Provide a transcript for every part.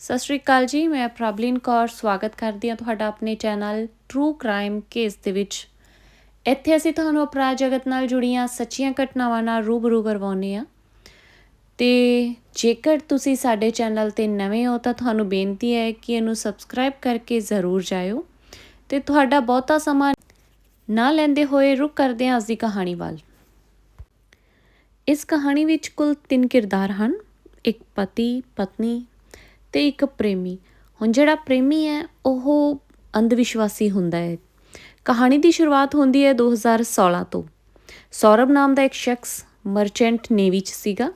ਸਤਿ ਸ਼੍ਰੀ ਅਕਾਲ ਜੀ, ਮੈਂ ਪ੍ਰਬਲੀਨ ਕੌਰ, ਸਵਾਗਤ ਕਰਦੀ ਹਾਂ ਤੁਹਾਡਾ ਆਪਣੇ ਚੈਨਲ ਟਰੂ ਕ੍ਰਾਈਮ ਕੇਸ ਦੇ ਵਿੱਚ। ਇੱਥੇ ਅਸੀਂ ਤੁਹਾਨੂੰ ਅਪਰਾਧ ਜਗਤ ਨਾਲ ਜੁੜੀਆਂ ਸੱਚੀਆਂ ਘਟਨਾਵਾਂ ਨਾਲ ਰੂਬਰੂ ਕਰਵਾਉਂਦੇ ਹਾਂ। ਤੇ ਜੇਕਰ ਤੁਸੀਂ ਸਾਡੇ ਚੈਨਲ ਤੇ ਨਵੇਂ ਹੋ, ਤਾਂ ਤੁਹਾਨੂੰ ਬੇਨਤੀ ਹੈ ਕਿ ਇਹਨੂੰ ਸਬਸਕ੍ਰਾਈਬ ਕਰਕੇ ਜ਼ਰੂਰ ਜਾਇਓ। ਤੇ ਤੁਹਾਡਾ ਬਹੁਤਾ ਸਮਾਂ ਨਾ ਲੈਂਦੇ ਹੋਏ ਰੁਕ ਕਰਦੇ ਹਾਂ ਅੱਜ ਦੀ ਕਹਾਣੀ ਵੱਲ। ਇਸ ਕਹਾਣੀ ਵਿੱਚ ਕੁੱਲ ਤਿੰਨ ਕਿਰਦਾਰ ਹਨ। ਇੱਕ ਪਤੀ, ਪਤਨੀ ਤੇ ਇੱਕ ਪ੍ਰੇਮੀ। ਹੁਣ ਜਿਹੜਾ ਪ੍ਰੇਮੀ ਹੈ, ਉਹ ਅੰਧ ਵਿਸ਼ਵਾਸੀ ਹੁੰਦਾ ਹੈ। ਕਹਾਣੀ ਦੀ ਸ਼ੁਰੂਆਤ ਹੁੰਦੀ ਹੈ 2016 ਤੋਂ। ਸੌਰਵ ਨਾਮ ਦਾ ਇੱਕ ਸ਼ਖਸ ਮਰਚੈਂਟ ਨੇਵੀ 'ਚ ਸੀਗਾ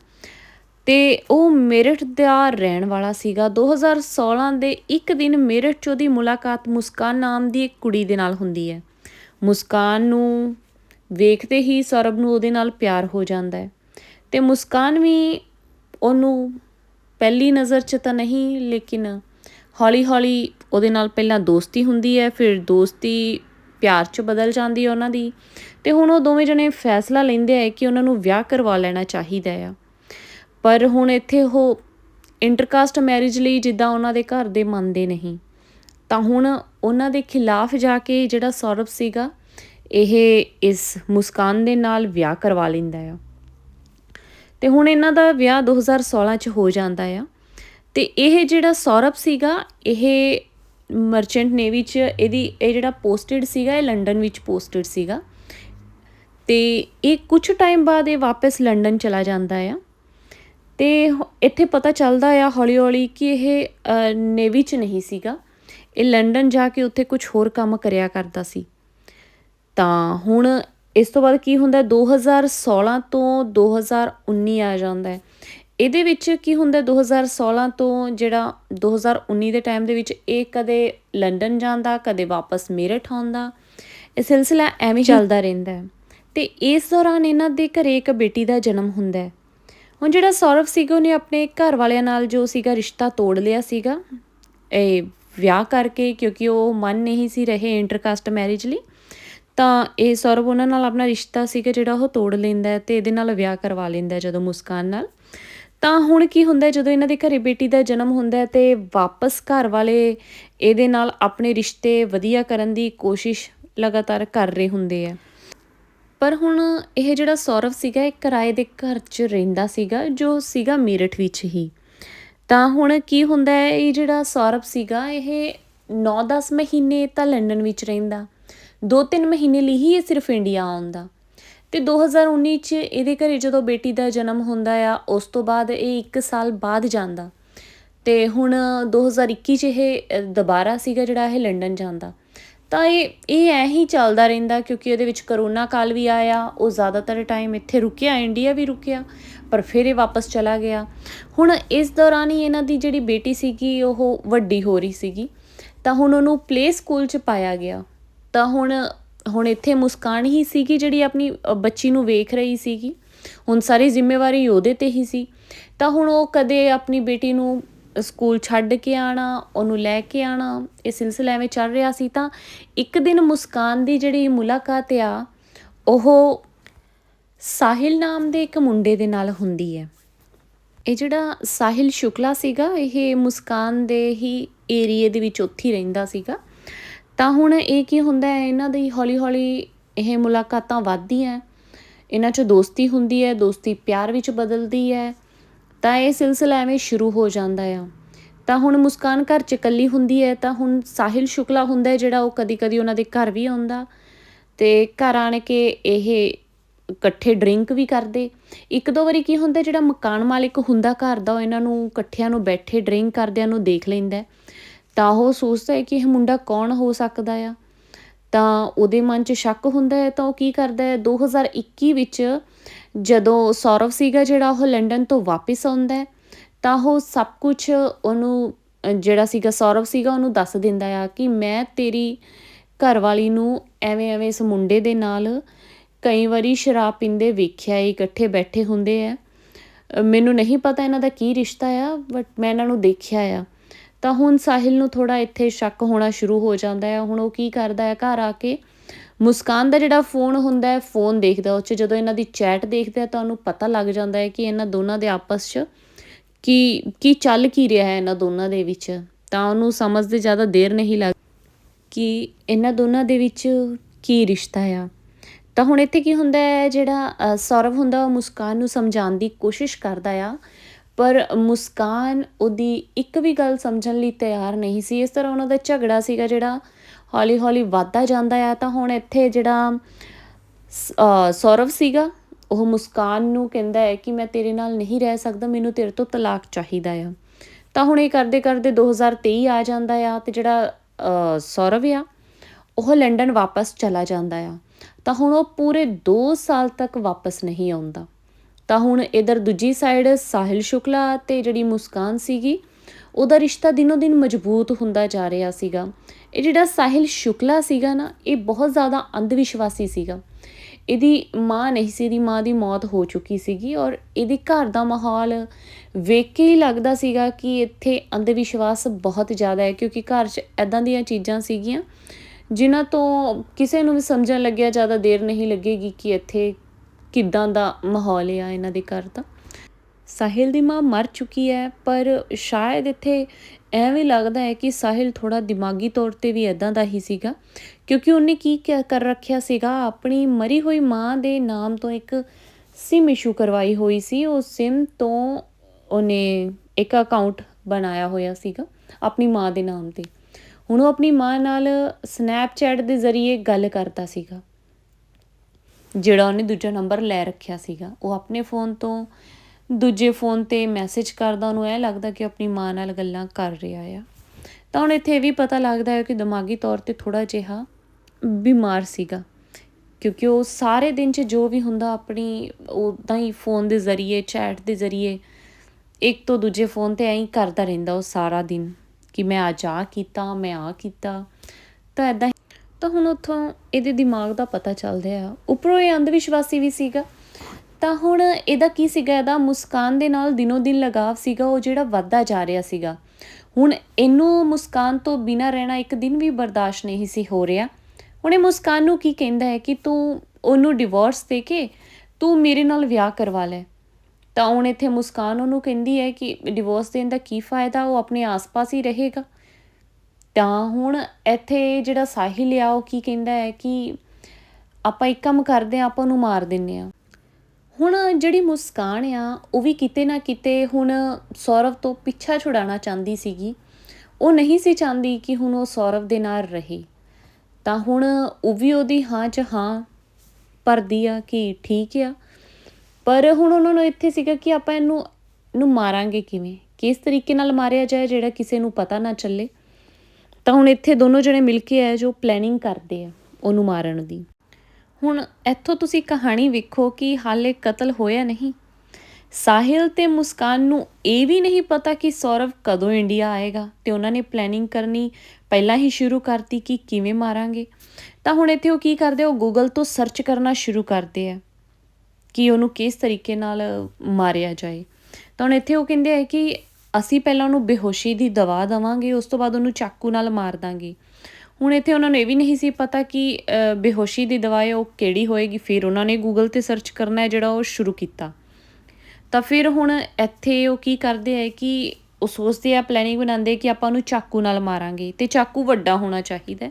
ਤੇ ਉਹ ਮੇਰਠ ਦਾ ਰਹਿਣ ਵਾਲਾ ਸੀਗਾ। 2016 ਦੇ ਇੱਕ ਦਿਨ ਮੇਰਠ 'ਚ ਉਹਦੀ ਮੁਲਾਕਾਤ ਮੁਸਕਾਨ ਨਾਮ ਦੀ ਇੱਕ ਕੁੜੀ ਦੇ ਨਾਲ ਹੁੰਦੀ ਹੈ। ਮੁਸਕਾਨ ਨੂੰ ਵੇਖਦੇ ਹੀ ਸੌਰਵ ਨੂੰ ਉਹਦੇ ਨਾਲ ਪਿਆਰ ਹੋ ਜਾਂਦਾ ਹੈ ਤੇ ਮੁਸਕਾਨ ਵੀ ਉਹਨੂੰ ਪਹਿਲੀ ਨਜ਼ਰ 'ਚ ਤਾਂ ਨਹੀਂ, ਲੇਕਿਨ ਹੌਲੀ-ਹੌਲੀ ਉਹਦੇ ਨਾਲ ਪਹਿਲਾਂ ਦੋਸਤੀ ਹੁੰਦੀ ਹੈ, ਫਿਰ ਦੋਸਤੀ ਪਿਆਰ 'ਚ ਬਦਲ ਜਾਂਦੀ ਹੈ ਉਹਨਾਂ ਦੀ। ਤੇ ਹੁਣ ਉਹ ਦੋਵੇਂ ਜਣੇ ਫੈਸਲਾ ਲੈਂਦੇ ਆ ਕਿ ਉਹਨਾਂ ਨੂੰ ਵਿਆਹ ਕਰਵਾ ਲੈਣਾ ਚਾਹੀਦਾ ਆ। ਪਰ ਹੁਣ ਇੱਥੇ ਉਹ ਇੰਟਰਕਾਸਟ ਮੈਰਿਜ ਲਈ ਜਿੱਦਾਂ ਉਹਨਾਂ ਦੇ ਘਰ ਦੇ ਮੰਨਦੇ ਨਹੀਂ। ਤਾਂ ਹੁਣ ਉਹਨਾਂ ਦੇ ਖਿਲਾਫ ਜਾ ਕੇ ਜਿਹੜਾ ਸੌਰਭ ਸੀਗਾ, ਇਹ ਇਸ ਮੁਸਕਾਨ ਦੇ ਨਾਲ ਵਿਆਹ ਕਰਵਾ ਲੈਂਦਾ ਆ। ਤੇ ਹੁਣ ਇਹਨਾਂ ਦਾ ਵਿਆਹ 2016 ਚ ਹੋ ਜਾਂਦਾ ਆ। ਤੇ ਇਹ ਜਿਹੜਾ ਸੌਰਭ ਸੀਗਾ, ਇਹ ਮਰਚੈਂਟ ਨੇਵੀ ਚ ਇਹਦੀ, ਇਹ ਜਿਹੜਾ ਪੋਸਟਡ ਸੀਗਾ, ਇਹ ਲੰਡਨ ਵਿੱਚ ਪੋਸਟਡ ਸੀਗਾ। ਤੇ ਇਹ ਕੁਝ ਟਾਈਮ ਬਾਅਦ ਇਹ ਵਾਪਸ ਲੰਡਨ ਚਲਾ ਜਾਂਦਾ ਆ। ਤੇ ਇੱਥੇ ਪਤਾ ਚੱਲਦਾ ਆ ਹੌਲੀ ਹੌਲੀ ਕਿ ਇਹ ਨੇਵੀ ਚ ਨਹੀਂ ਸੀਗਾ। ਇਹ ਲੰਡਨ ਜਾ ਕੇ ਉੱਥੇ ਕੁਝ ਹੋਰ ਕੰਮ ਕਰਿਆ ਕਰਦਾ ਸੀ। ਤਾਂ ਹੁਣ ਇਸ ਤੋਂ ਬਾਅਦ ਕੀ ਹੁੰਦਾ 2016 ਤੋਂ 2019 ਆ ਜਾਂਦਾ ਹੈ। ਇਹਦੇ ਵਿੱਚ ਕੀ ਹੁੰਦਾ 2016 ਤੋਂ ਜਿਹੜਾ 2019 ਦੇ ਟਾਈਮ ਦੇ ਵਿੱਚ ਇਹ ਕਦੇ ਲੰਡਨ ਜਾਂਦਾ ਕਦੇ ਵਾਪਸ ਮੇਰਠ ਆਉਂਦਾ। ਇਹ ਸਿਲਸਿਲਾ ਐਵੇਂ ਚੱਲਦਾ ਰਹਿੰਦਾ ਹੈ। ਤੇ ਇਸ ਦੌਰਾਨ ਇਹਨਾਂ ਦੇ ਘਰੇ ਇੱਕ ਬੇਟੀ ਦਾ ਜਨਮ ਹੁੰਦਾ ਹੈ। ਹੁਣ ਜਿਹੜਾ ਸੌਰਵ ਸੀਗਾ ਉਹਨੇ ਆਪਣੇ ਘਰ ਵਾਲਿਆਂ ਨਾਲ ਜੋ ਸੀਗਾ ਰਿਸ਼ਤਾ ਤੋੜ ਲਿਆ ਸੀਗਾ। ਇਹ ਵਿਆਹ ਕਰਕੇ ਕਿਉਂਕਿ ਉਹ ਮਨ ਨਹੀਂ ਸੀ ਰਹੇ ਇੰਟਰਕਾਸਟ ਮੈਰਿਜ ਲਈ। ਤਾਂ ਇਹ ਸੌਰਵ ਉਹਨਾਂ ਨਾਲ ਆਪਣਾ ਰਿਸ਼ਤਾ ਸੀਗਾ ਜਿਹੜਾ ਉਹ ਤੋੜ ਲੈਂਦਾ ਤੇ ਇਹਦੇ ਨਾਲ ਵਿਆਹ ਕਰਵਾ ਲੈਂਦਾ ਜਦੋਂ ਮੁਸਕਾਨ ਨਾਲ। ਤਾਂ ਹੁਣ ਕੀ ਹੁੰਦਾ ਜਦੋਂ ਇਹਨਾਂ ਦੇ ਘਰੇ ਬੇਟੀ ਦਾ ਜਨਮ ਹੁੰਦਾ ਤੇ ਵਾਪਸ ਘਰ ਵਾਲੇ ਇਹਦੇ ਨਾਲ ਆਪਣੇ ਰਿਸ਼ਤੇ ਵਧੀਆ ਕਰਨ ਦੀ ਕੋਸ਼ਿਸ਼ ਲਗਾਤਾਰ ਕਰ ਰਹੇ ਹੁੰਦੇ ਆ। ਪਰ ਹੁਣ ਇਹ ਜਿਹੜਾ ਸੌਰਵ ਸੀਗਾ, ਇਹ ਕਿਰਾਏ ਦੇ ਘਰ 'ਚ ਰਹਿੰਦਾ ਸੀਗਾ, ਜੋ ਸੀਗਾ ਮੇਰਠ ਵਿੱਚ ਹੀ। ਤਾਂ ਹੁਣ ਕੀ ਹੁੰਦਾ ਹੈ, ਇਹ ਜਿਹੜਾ ਸੌਰਵ ਸੀਗਾ, ਇਹ 9-10 ਮਹੀਨੇ ਤਾਂ ਲੰਡਨ ਵਿੱਚ ਰਹਿੰਦਾ। 2-3 ਮਹੀਨੇ ਲਈ ਹੀ ਇਹ ਸਿਰਫ ਇੰਡੀਆ ਆਉਂਦਾ। ਤੇ 2019 ਚ ਇਹਦੇ ਘਰੇ ਜਦੋਂ ਬੇਟੀ ਦਾ ਜਨਮ ਹੁੰਦਾ ਆ, ਉਸ ਤੋਂ ਬਾਅਦ ਇਹ 1 ਸਾਲ ਬਾਅਦ ਜਾਂਦਾ। ਤੇ ਹੁਣ 2021 ਚ ਇਹ ਦੁਬਾਰਾ ਸੀਗਾ ਜਿਹੜਾ ਇਹ ਲੰਡਨ ਜਾਂਦਾ। ਤਾਂ ਇਹ ਇਹ ਐ ਹੀ ਚੱਲਦਾ ਰਹਿੰਦਾ ਕਿਉਂਕਿ ਇਹਦੇ ਵਿੱਚ ਕਰੋਨਾ ਕਾਲ ਵੀ ਆਇਆ, ਉਹ ਜ਼ਿਆਦਾਤਰ ਟਾਈਮ ਇੱਥੇ ਰੁਕਿਆ, ਇੰਡੀਆ ਵੀ ਰੁਕਿਆ, ਪਰ ਫਿਰ ਇਹ ਵਾਪਸ ਚਲਾ ਗਿਆ। ਹੁਣ ਇਸ ਦੌਰਾਨ ਹੀ ਇਹਨਾਂ ਦੀ ਜਿਹੜੀ ਬੇਟੀ ਸੀਗੀ, ਉਹ ਵੱਡੀ ਹੋ ਰਹੀ ਸੀਗੀ। ਤਾਂ ਹੁਣ ਉਹਨੂੰ ਪਲੇ ਸਕੂਲ 'ਚ ਪਾਇਆ ਗਿਆ। ਤਾਂ ਹੁਣ ਹੁਣ ਇੱਥੇ ਮੁਸਕਾਨ ਹੀ ਸੀਗੀ ਜਿਹੜੀ ਆਪਣੀ ਬੱਚੀ ਨੂੰ ਵੇਖ ਰਹੀ ਸੀਗੀ। ਹੁਣ ਸਾਰੀ ਜ਼ਿੰਮੇਵਾਰੀ ਉਹਦੇ ਤੇ ਹੀ ਸੀ। ਤਾਂ ਹੁਣ ਉਹ ਕਦੇ ਆਪਣੀ ਬੇਟੀ ਨੂੰ ਸਕੂਲ ਛੱਡ ਕੇ ਆਣਾ, ਉਹਨੂੰ ਲੈ ਕੇ ਆਣਾ, ਇਹ ਸਿਲਸਿਲਾ ਐਵੇਂ ਚੱਲ ਰਿਹਾ ਸੀ ਤਾਂ ਇੱਕ ਦਿਨ ਮੁਸਕਾਨ ਦੀ ਜਿਹੜੀ ਮੁਲਾਕਾਤ ਆ, ਉਹ ਸਾਹਿਲ ਨਾਮ ਦੇ ਇੱਕ ਮੁੰਡੇ ਦੇ ਨਾਲ ਹੁੰਦੀ ਹੈ। ਇਹ ਜਿਹੜਾ ਸਾਹਿਲ ਸ਼ੁਕਲਾ ਸੀਗਾ, ਇਹ ਮੁਸਕਾਨ ਦੇ ਹੀ ਏਰੀਏ ਦੇ ਵਿੱਚ ਉੱਥੇ ਹੀ ਰਹਿੰਦਾ ਸੀਗਾ। ਤਾਂ ਹੁਣ ਇਹ ਕੀ ਹੁੰਦਾ ਹੈ? ਇਹਨਾਂ ਦੀ ਹੌਲੀ ਹੌਲੀ ਇਹ ਮੁਲਾਕਾਤਾਂ ਵੱਧਦੀਆਂ ਇਹਨਾਂ 'ਚ ਦੋਸਤੀ ਹੁੰਦੀ ਹੈ, ਦੋਸਤੀ ਪਿਆਰ ਵਿੱਚ ਬਦਲਦੀ ਹੈ। ਤਾਂ ਇਹ ਸਿਲਸਿਲਾ ਐਵੇਂ ਸ਼ੁਰੂ ਹੋ ਜਾਂਦਾ ਆ। ਤਾਂ ਹੁਣ ਮੁਸਕਾਨ ਘਰ 'ਚ ਇਕੱਲੀ ਹੁੰਦੀ ਹੈ, ਤਾਂ ਹੁਣ ਸਾਹਿਲ ਸ਼ੁਕਲਾ ਹੁੰਦਾ ਜਿਹੜਾ ਉਹ ਕਦੀ-ਕਦੀ ਉਹਨਾਂ ਦੇ ਘਰ ਵੀ ਆਉਂਦਾ। ਤੇ ਘਰ ਆਣ ਕੇ ਇਹ ਇਕੱਠੇ ਡਰਿੰਕ ਵੀ ਕਰਦੇ। ਇੱਕ ਦੋ ਵਾਰੀ ਕੀ ਹੁੰਦਾ ਜਿਹੜਾ ਮਕਾਨ ਮਾਲਕ ਹੁੰਦਾ ਘਰ ਦਾ, ਉਹ ਇਹਨਾਂ ਨੂੰ ਇਕੱਠਿਆਂ ਨੂੰ ਬੈਠੇ ਡਰਿੰਕ ਕਰਦਿਆਂ ਨੂੰ ਦੇਖ ਲੈਂਦਾ ਤਾਂ ਉਹ ਸੋਚਦਾ ਹੈ ਕਿ ਇਹ ਮੁੰਡਾ ਕੌਣ ਹੋ ਸਕਦਾ ਆ। ਤਾਂ ਉਹਦੇ ਮਨ 'ਚ ਸ਼ੱਕ ਹੁੰਦਾ ਹੈ, ਤਾਂ ਉਹ ਕੀ ਕਰਦਾ ਹੈ? 2021 ਵਿੱਚ ਜਦੋਂ ਸੌਰਵ ਸੀਗਾ ਜਿਹੜਾ, ਉਹ ਲੰਡਨ ਤੋਂ ਵਾਪਸ ਆਉਂਦਾ ਹੈ, ਤਾਂ ਉਹ ਸਭ ਕੁਝ ਉਹਨੂੰ, ਜਿਹੜਾ ਸੀਗਾ ਸੌਰਵ ਸੀਗਾ, ਉਹਨੂੰ ਦੱਸ ਦਿੰਦਾ ਆ ਕਿ ਮੈਂ ਤੇਰੀ ਘਰਵਾਲੀ ਨੂੰ ਐਵੇਂ ਐਵੇਂ ਇਸ ਮੁੰਡੇ ਦੇ ਨਾਲ ਕਈ ਵਾਰੀ ਸ਼ਰਾਬ ਪੀਂਦੇ ਵੇਖਿਆ ਇਕੱਠੇ ਬੈਠੇ ਹੁੰਦੇ ਆ। ਮੈਨੂੰ ਨਹੀਂ ਪਤਾ ਇਹਨਾਂ ਦਾ ਕੀ ਰਿਸ਼ਤਾ ਆ ਬਟ ਮੈਂ ਇਹਨਾਂ ਨੂੰ ਦੇਖਿਆ ਆ। ਤਾਂ ਹੁਣ ਸਾਹਿਲ ਨੂੰ ਥੋੜਾ ਇੱਥੇ ਸ਼ੱਕ ਹੋਣਾ ਸ਼ੁਰੂ ਹੋ ਜਾਂਦਾ ਹੈ। ਹੁਣ ਉਹ ਕੀ ਕਰਦਾ ਹੈ? ਘਰ ਆ ਕੇ ਮੁਸਕਾਨ ਦਾ ਜਿਹੜਾ ਫੋਨ ਹੁੰਦਾ ਹੈ ਫੋਨ ਦੇਖਦਾ ਉਹ 'ਚ ਜਦੋਂ ਇਹਨਾਂ ਦੀ ਚੈਟ ਦੇਖਦਾ ਤਾਂ ਉਹਨੂੰ ਪਤਾ ਲੱਗ ਜਾਂਦਾ ਹੈ ਕਿ ਇਹਨਾਂ ਦੋਨਾਂ ਦੇ ਆਪਸ 'ਚ ਕੀ ਕੀ ਚੱਲ ਕੀ ਰਿਹਾ ਹੈ ਇਹਨਾਂ ਦੋਨਾਂ ਦੇ ਵਿੱਚ। ਤਾਂ ਉਹਨੂੰ ਸਮਝਦੇ ਜ਼ਿਆਦਾ ਦੇਰ ਨਹੀਂ ਲੱਗ ਕਿ ਇਹਨਾਂ ਦੋਨਾਂ ਦੇ ਵਿੱਚ ਕੀ ਰਿਸ਼ਤਾ ਆ। ਤਾਂ ਹੁਣ ਇੱਥੇ ਕੀ ਹੁੰਦਾ ਹੈ? ਜਿਹੜਾ ਅ, ਸੌਰਵ ਹੁੰਦਾ ਉਹ ਮੁਸਕਾਨ ਨੂੰ ਸਮਝਾਉਣ ਦੀ ਕੋਸ਼ਿਸ਼ ਕਰਦਾ ਆ ਪਰ ਮੁਸਕਾਨ ਉਹਦੀ ਇੱਕ ਵੀ ਗੱਲ ਸਮਝਣ ਲਈ ਤਿਆਰ ਨਹੀਂ ਸੀ। ਇਸ ਤਰ੍ਹਾਂ ਉਹਨਾਂ ਦਾ ਝਗੜਾ ਸੀਗਾ ਜਿਹੜਾ ਹੌਲੀ ਹੌਲੀ ਵੱਧਦਾ ਜਾਂਦਾ ਆ। ਤਾਂ ਹੁਣ ਇੱਥੇ ਜਿਹੜਾ ਸੌਰਵ ਸੀਗਾ, ਉਹ ਮੁਸਕਾਨ ਨੂੰ ਕਹਿੰਦਾ ਹੈ ਕਿ ਮੈਂ ਤੇਰੇ ਨਾਲ ਨਹੀਂ ਰਹਿ ਸਕਦਾ, ਮੈਨੂੰ ਤੇਰੇ ਤੋਂ ਤਲਾਕ ਚਾਹੀਦਾ ਆ। ਤਾਂ ਹੁਣ ਇਹ ਕਰਦੇ ਕਰਦੇ 2023 ਆ ਜਾਂਦਾ ਆ ਤੇ ਜਿਹੜਾ ਸੌਰਵ ਆ, ਉਹ ਲੰਡਨ ਵਾਪਸ ਚਲਾ ਜਾਂਦਾ ਆ। ਤਾਂ ਹੁਣ ਉਹ ਪੂਰੇ 2 ਸਾਲ ਤੱਕ ਵਾਪਸ ਨਹੀਂ ਆਉਂਦਾ। ਤਾਂ ਹੁਣ ਇਧਰ ਦੂਜੀ ਸਾਈਡ ਸਾਹਿਲ ਸ਼ੁਕਲਾ ਤੇ ਜਿਹੜੀ ਮੁਸਕਾਨ ਸੀਗੀ, ਉਹਦਾ ਰਿਸ਼ਤਾ ਦਿਨੋ ਦਿਨ ਮਜ਼ਬੂਤ ਹੁੰਦਾ ਜਾ ਰਿਹਾ ਸੀਗਾ। ਇਹ ਜਿਹੜਾ ਸਾਹਿਲ ਸ਼ੁਕਲਾ ਸੀਗਾ ਨਾ, ਇਹ ਬਹੁਤ ਜ਼ਿਆਦਾ ਅੰਧ ਵਿਸ਼ਵਾਸੀ ਸੀਗਾ। ਇਹਦੀ ਮਾਂ ਨਹੀਂ ਸੀ ਇਹਦੀ ਮਾਂ ਦੀ ਮੌਤ ਹੋ ਚੁੱਕੀ ਸੀਗੀ ਔਰ ਇਹਦੇ ਘਰ ਦਾ ਮਾਹੌਲ ਵੇਖ ਕੇ ਹੀ ਲੱਗਦਾ ਸੀਗਾ ਕਿ ਇੱਥੇ ਅੰਧ ਵਿਸ਼ਵਾਸ ਬਹੁਤ ਜ਼ਿਆਦਾ ਹੈ, ਕਿਉਂਕਿ ਘਰ 'ਚ ਐਦਾਂ ਦੀਆਂ ਚੀਜ਼ਾਂ ਸੀਗੀਆਂ ਜਿਨ੍ਹਾਂ ਤੋਂ ਕਿਸੇ ਨੂੰ ਵੀ ਸਮਝਣ ਲੱਗਿਆ ਜ਼ਿਆਦਾ ਦੇਰ ਨਹੀਂ ਲੱਗੇਗੀ ਕਿ ਇੱਥੇ ਕਿੱਦਾਂ ਦਾ ਮਾਹੌਲ ਆ ਇਹਨਾਂ ਦੇ ਘਰ ਦਾ। ਸਾਹਿਲ ਦੀ ਮਾਂ ਮਰ ਚੁੱਕੀ ਹੈ, ਪਰ ਸ਼ਾਇਦ ਇੱਥੇ ਐਵੇਂ ਲੱਗਦਾ ਹੈ ਕਿ ਸਾਹਿਲ ਥੋੜਾ ਦਿਮਾਗੀ ਤੌਰ ਤੇ ਵੀ ਇਦਾਂ ਦਾ ਹੀ ਸੀਗਾ, ਕਿਉਂਕਿ ਉਹਨੇ ਕੀ ਕਿਆ ਕਰ ਰੱਖਿਆ ਸੀਗਾ, ਆਪਣੀ ਮਰੀ ਹੋਈ ਮਾਂ ਦੇ ਨਾਮ ਤੋਂ ਇੱਕ ਸਿਮ ਇਸ਼ੂ ਕਰਵਾਈ ਹੋਈ ਸੀ, ਉਹ ਸਿਮ ਤੋਂ ਉਹਨੇ ਇੱਕ ਅਕਾਊਂਟ ਬਣਾਇਆ ਹੋਇਆ ਸੀਗਾ ਆਪਣੀ ਮਾਂ ਦੇ ਨਾਮ ਤੇ। ਹੁਣ ਉਹ ਆਪਣੀ ਮਾਂ ਨਾਲ ਸਨੈਪਚੈਟ ਦੇ ਜ਼ਰੀਏ ਗੱਲ ਕਰਦਾ ਸੀਗਾ। ਜਿਹੜਾ ਉਹਨੇ ਦੂਜਾ ਨੰਬਰ ਲੈ ਰੱਖਿਆ ਸੀਗਾ, ਉਹ ਆਪਣੇ ਫੋਨ ਤੋਂ ਦੂਜੇ ਫੋਨ ਤੇ ਮੈਸੇਜ ਕਰਦਾ, ਉਹਨੂੰ ਇਹ ਲੱਗਦਾ ਕਿ ਆਪਣੀ ਮਾਂ ਨਾਲ ਗੱਲਾਂ ਕਰ ਰਿਹਾ ਆ। ਤਾਂ ਹੁਣ ਇੱਥੇ ਇਹ ਵੀ ਪਤਾ ਲੱਗਦਾ ਹੈ ਕਿ ਦਿਮਾਗੀ ਤੌਰ ਤੇ ਥੋੜਾ ਜਿਹਾ ਬਿਮਾਰ ਸੀਗਾ, ਕਿਉਂਕਿ ਉਹ ਸਾਰੇ ਦਿਨ 'ਚ ਜੋ ਵੀ ਹੁੰਦਾ ਆਪਣੀ ਉਦਾਂ ਹੀ ਫੋਨ ਦੇ ਜ਼ਰੀਏ ਚੈਟ ਦੇ ਜ਼ਰੀਏ, ਇੱਕ ਤੋਂ ਦੂਜੇ ਫੋਨ ਤੇ ਐਂ ਹੀ ਕਰਦਾ ਰਹਿੰਦਾ ਉਹ ਸਾਰਾ ਦਿਨ, ਕਿ ਮੈਂ ਅੱਜ ਆ ਕੀਤਾ, ਮੈਂ ਆ ਕੀਤਾ। ਤਾਂ ਐਦਾਂ ਤਾਂ ਹੁਣ ਉੱਥੋਂ ਇਹਦੇ ਦਿਮਾਗ ਦਾ ਪਤਾ ਚੱਲਦਾ ਆ ਉੱਪਰੋਂ ਇਹ ਅੰਧ ਵਿਸ਼ਵਾਸੀ ਵੀ ਸੀਗਾ। ਤਾਂ ਹੁਣ ਇਹਦਾ ਕੀ ਸੀਗਾ? ਇਹਦਾ ਮੁਸਕਾਨ ਦੇ ਨਾਲ ਦਿਨੋ ਦਿਨ ਲਗਾਵ ਸੀਗਾ, ਉਹ ਜਿਹੜਾ ਵੱਧਦਾ ਜਾ ਰਿਹਾ ਸੀਗਾ। ਹੁਣ ਇਹਨੂੰ ਮੁਸਕਾਨ ਤੋਂ ਬਿਨਾਂ ਰਹਿਣਾ ਇੱਕ ਦਿਨ ਵੀ ਬਰਦਾਸ਼ਤ ਨਹੀਂ ਸੀ ਹੋ ਰਿਹਾ। ਹੁਣ ਇਹ ਮੁਸਕਾਨ ਨੂੰ ਕੀ ਕਹਿੰਦਾ ਹੈ ਕਿ ਤੂੰ ਉਹਨੂੰ ਡਿਵੋਰਸ ਦੇ ਕੇ ਤੂੰ ਮੇਰੇ ਨਾਲ ਵਿਆਹ ਕਰਵਾ ਲੈ। ਤਾਂ ਹੁਣ ਇੱਥੇ ਮੁਸਕਾਨ ਉਹਨੂੰ ਕਹਿੰਦੀ ਹੈ ਕਿ ਡਿਵੋਰਸ ਦੇਣ ਦਾ ਕੀ ਫਾਇਦਾ? ਉਹ ਆਪਣੇ ਆਸ-ਪਾਸ ਹੀ ਰਹੇਗਾ। ਤਾਂ ਹੁਣ ਇੱਥੇ ਜਿਹੜਾ ਸਾਹਿਲ ਆ, ਉਹ ਕੀ ਕਹਿੰਦਾ ਹੈ ਕਿ ਆਪਾਂ ਇੱਕ ਕੰਮ ਕਰਦੇ ਆ ਆਪਾਂ ਉਹਨੂੰ ਮਾਰ ਦਿੰਨੇ ਆ ਹੁਣ ਜਿਹੜੀ ਮੁਸਕਾਨ ਆ, ਉਹ ਵੀ ਕਿਤੇ ਨਾ ਕਿਤੇ ਹੁਣ ਸੌਰਵ ਤੋਂ ਪਿੱਛਾ ਛੁਡਾਉਣਾ ਚਾਹੁੰਦੀ ਸੀਗੀ। ਉਹ ਨਹੀਂ ਸੀ ਚਾਹੁੰਦੀ ਕਿ ਹੁਣ ਉਹ ਸੌਰਵ ਦੇ ਨਾਲ ਰਹੇ। ਤਾਂ ਹੁਣ ਉਹ ਵੀ ਉਹਦੀ ਹਾਂ ਚ ਹਾਂ ਭਰਦੀ ਆ ਕਿ ਠੀਕ ਆ। ਪਰ ਹੁਣ ਉਹਨਾਂ ਨੂੰ ਇੱਥੇ ਸੀਗਾ ਕਿ ਆਪਾਂ ਇਹਨੂੰ ਇਹਨੂੰ ਮਾਰਾਂਗੇ ਕਿਵੇਂ? ਕਿਸ ਤਰੀਕੇ ਨਾਲ ਮਾਰਿਆ ਜਾਏ, ਜਿਹੜਾ ਕਿਸੇ ਨੂੰ ਪਤਾ ਨਾ ਚੱਲੇ? ਤਾਂ ਹੁਣ ਇੱਥੇ ਦੋਨੋਂ ਜਣੇ ਮਿਲ ਕੇ ਹੈ ਜੋ ਪਲੈਨਿੰਗ ਕਰਦੇ ਆ ਉਹਨੂੰ ਮਾਰਨ ਦੀ। ਹੁਣ ਇੱਥੋਂ ਤੁਸੀਂ ਕਹਾਣੀ ਵੇਖੋ ਕਿ ਹਾਲੇ ਕਤਲ ਹੋਇਆ ਨਹੀਂ। ਸਾਹਿਲ ਤੇ ਮੁਸਕਾਨ ਨੂੰ ਇਹ ਵੀ ਨਹੀਂ ਪਤਾ ਕਿ ਸੌਰਵ ਕਦੋਂ ਇੰਡੀਆ ਆਏਗਾ ਤੇ ਉਹਨਾਂ ਨੇ ਪਲੈਨਿੰਗ ਕਰਨੀ ਪਹਿਲਾਂ ਹੀ ਸ਼ੁਰੂ ਕਰਤੀ ਕਿ ਕਿਵੇਂ ਮਾਰਾਂਗੇ। ਤਾਂ ਹੁਣ ਇੱਥੇ ਉਹ ਕੀ ਕਰਦੇ ਉਹ ਗੂਗਲ ਤੋਂ ਸਰਚ ਕਰਨਾ ਸ਼ੁਰੂ ਕਰਦੇ ਆ ਕਿ ਉਹਨੂੰ ਕਿਸ ਤਰੀਕੇ ਨਾਲ ਮਾਰਿਆ ਜਾਏ। ਤਾਂ ਹੁਣ ਇੱਥੇ ਉਹ ਕਹਿੰਦੇ ਆ ਕਿ ਅਸੀਂ ਪਹਿਲਾਂ ਉਹਨੂੰ ਬੇਹੋਸ਼ੀ ਦੀ ਦਵਾ ਦਵਾਂਗੇ, ਉਸ ਤੋਂ ਬਾਅਦ ਉਹਨੂੰ ਚਾਕੂ ਨਾਲ ਮਾਰ ਦਾਂਗੇ। ਹੁਣ ਇੱਥੇ ਉਹਨਾਂ ਨੂੰ ਇਹ ਵੀ ਨਹੀਂ ਸੀ ਪਤਾ ਕਿ ਬੇਹੋਸ਼ੀ ਦੀ ਦਵਾ ਉਹ ਕਿਹੜੀ ਹੋਏਗੀ, ਫਿਰ ਉਹਨਾਂ ਨੇ ਗੂਗਲ ਤੇ ਸਰਚ ਕਰਨਾ ਹੈ ਜਿਹੜਾ ਉਹ ਸ਼ੁਰੂ ਕੀਤਾ। ਤਾਂ ਫਿਰ ਹੁਣ ਇੱਥੇ ਉਹ ਕੀ ਕਰਦੇ ਆ ਕਿ ਉਹ ਸੋਚਦੇ ਆ ਪਲੈਨਿੰਗ ਬਣਾਉਂਦੇ ਕਿ ਆਪਾਂ ਉਹਨੂੰ ਚਾਕੂ ਨਾਲ ਮਾਰਾਂਗੇ ਤੇ ਚਾਕੂ ਵੱਡਾ ਹੋਣਾ ਚਾਹੀਦਾ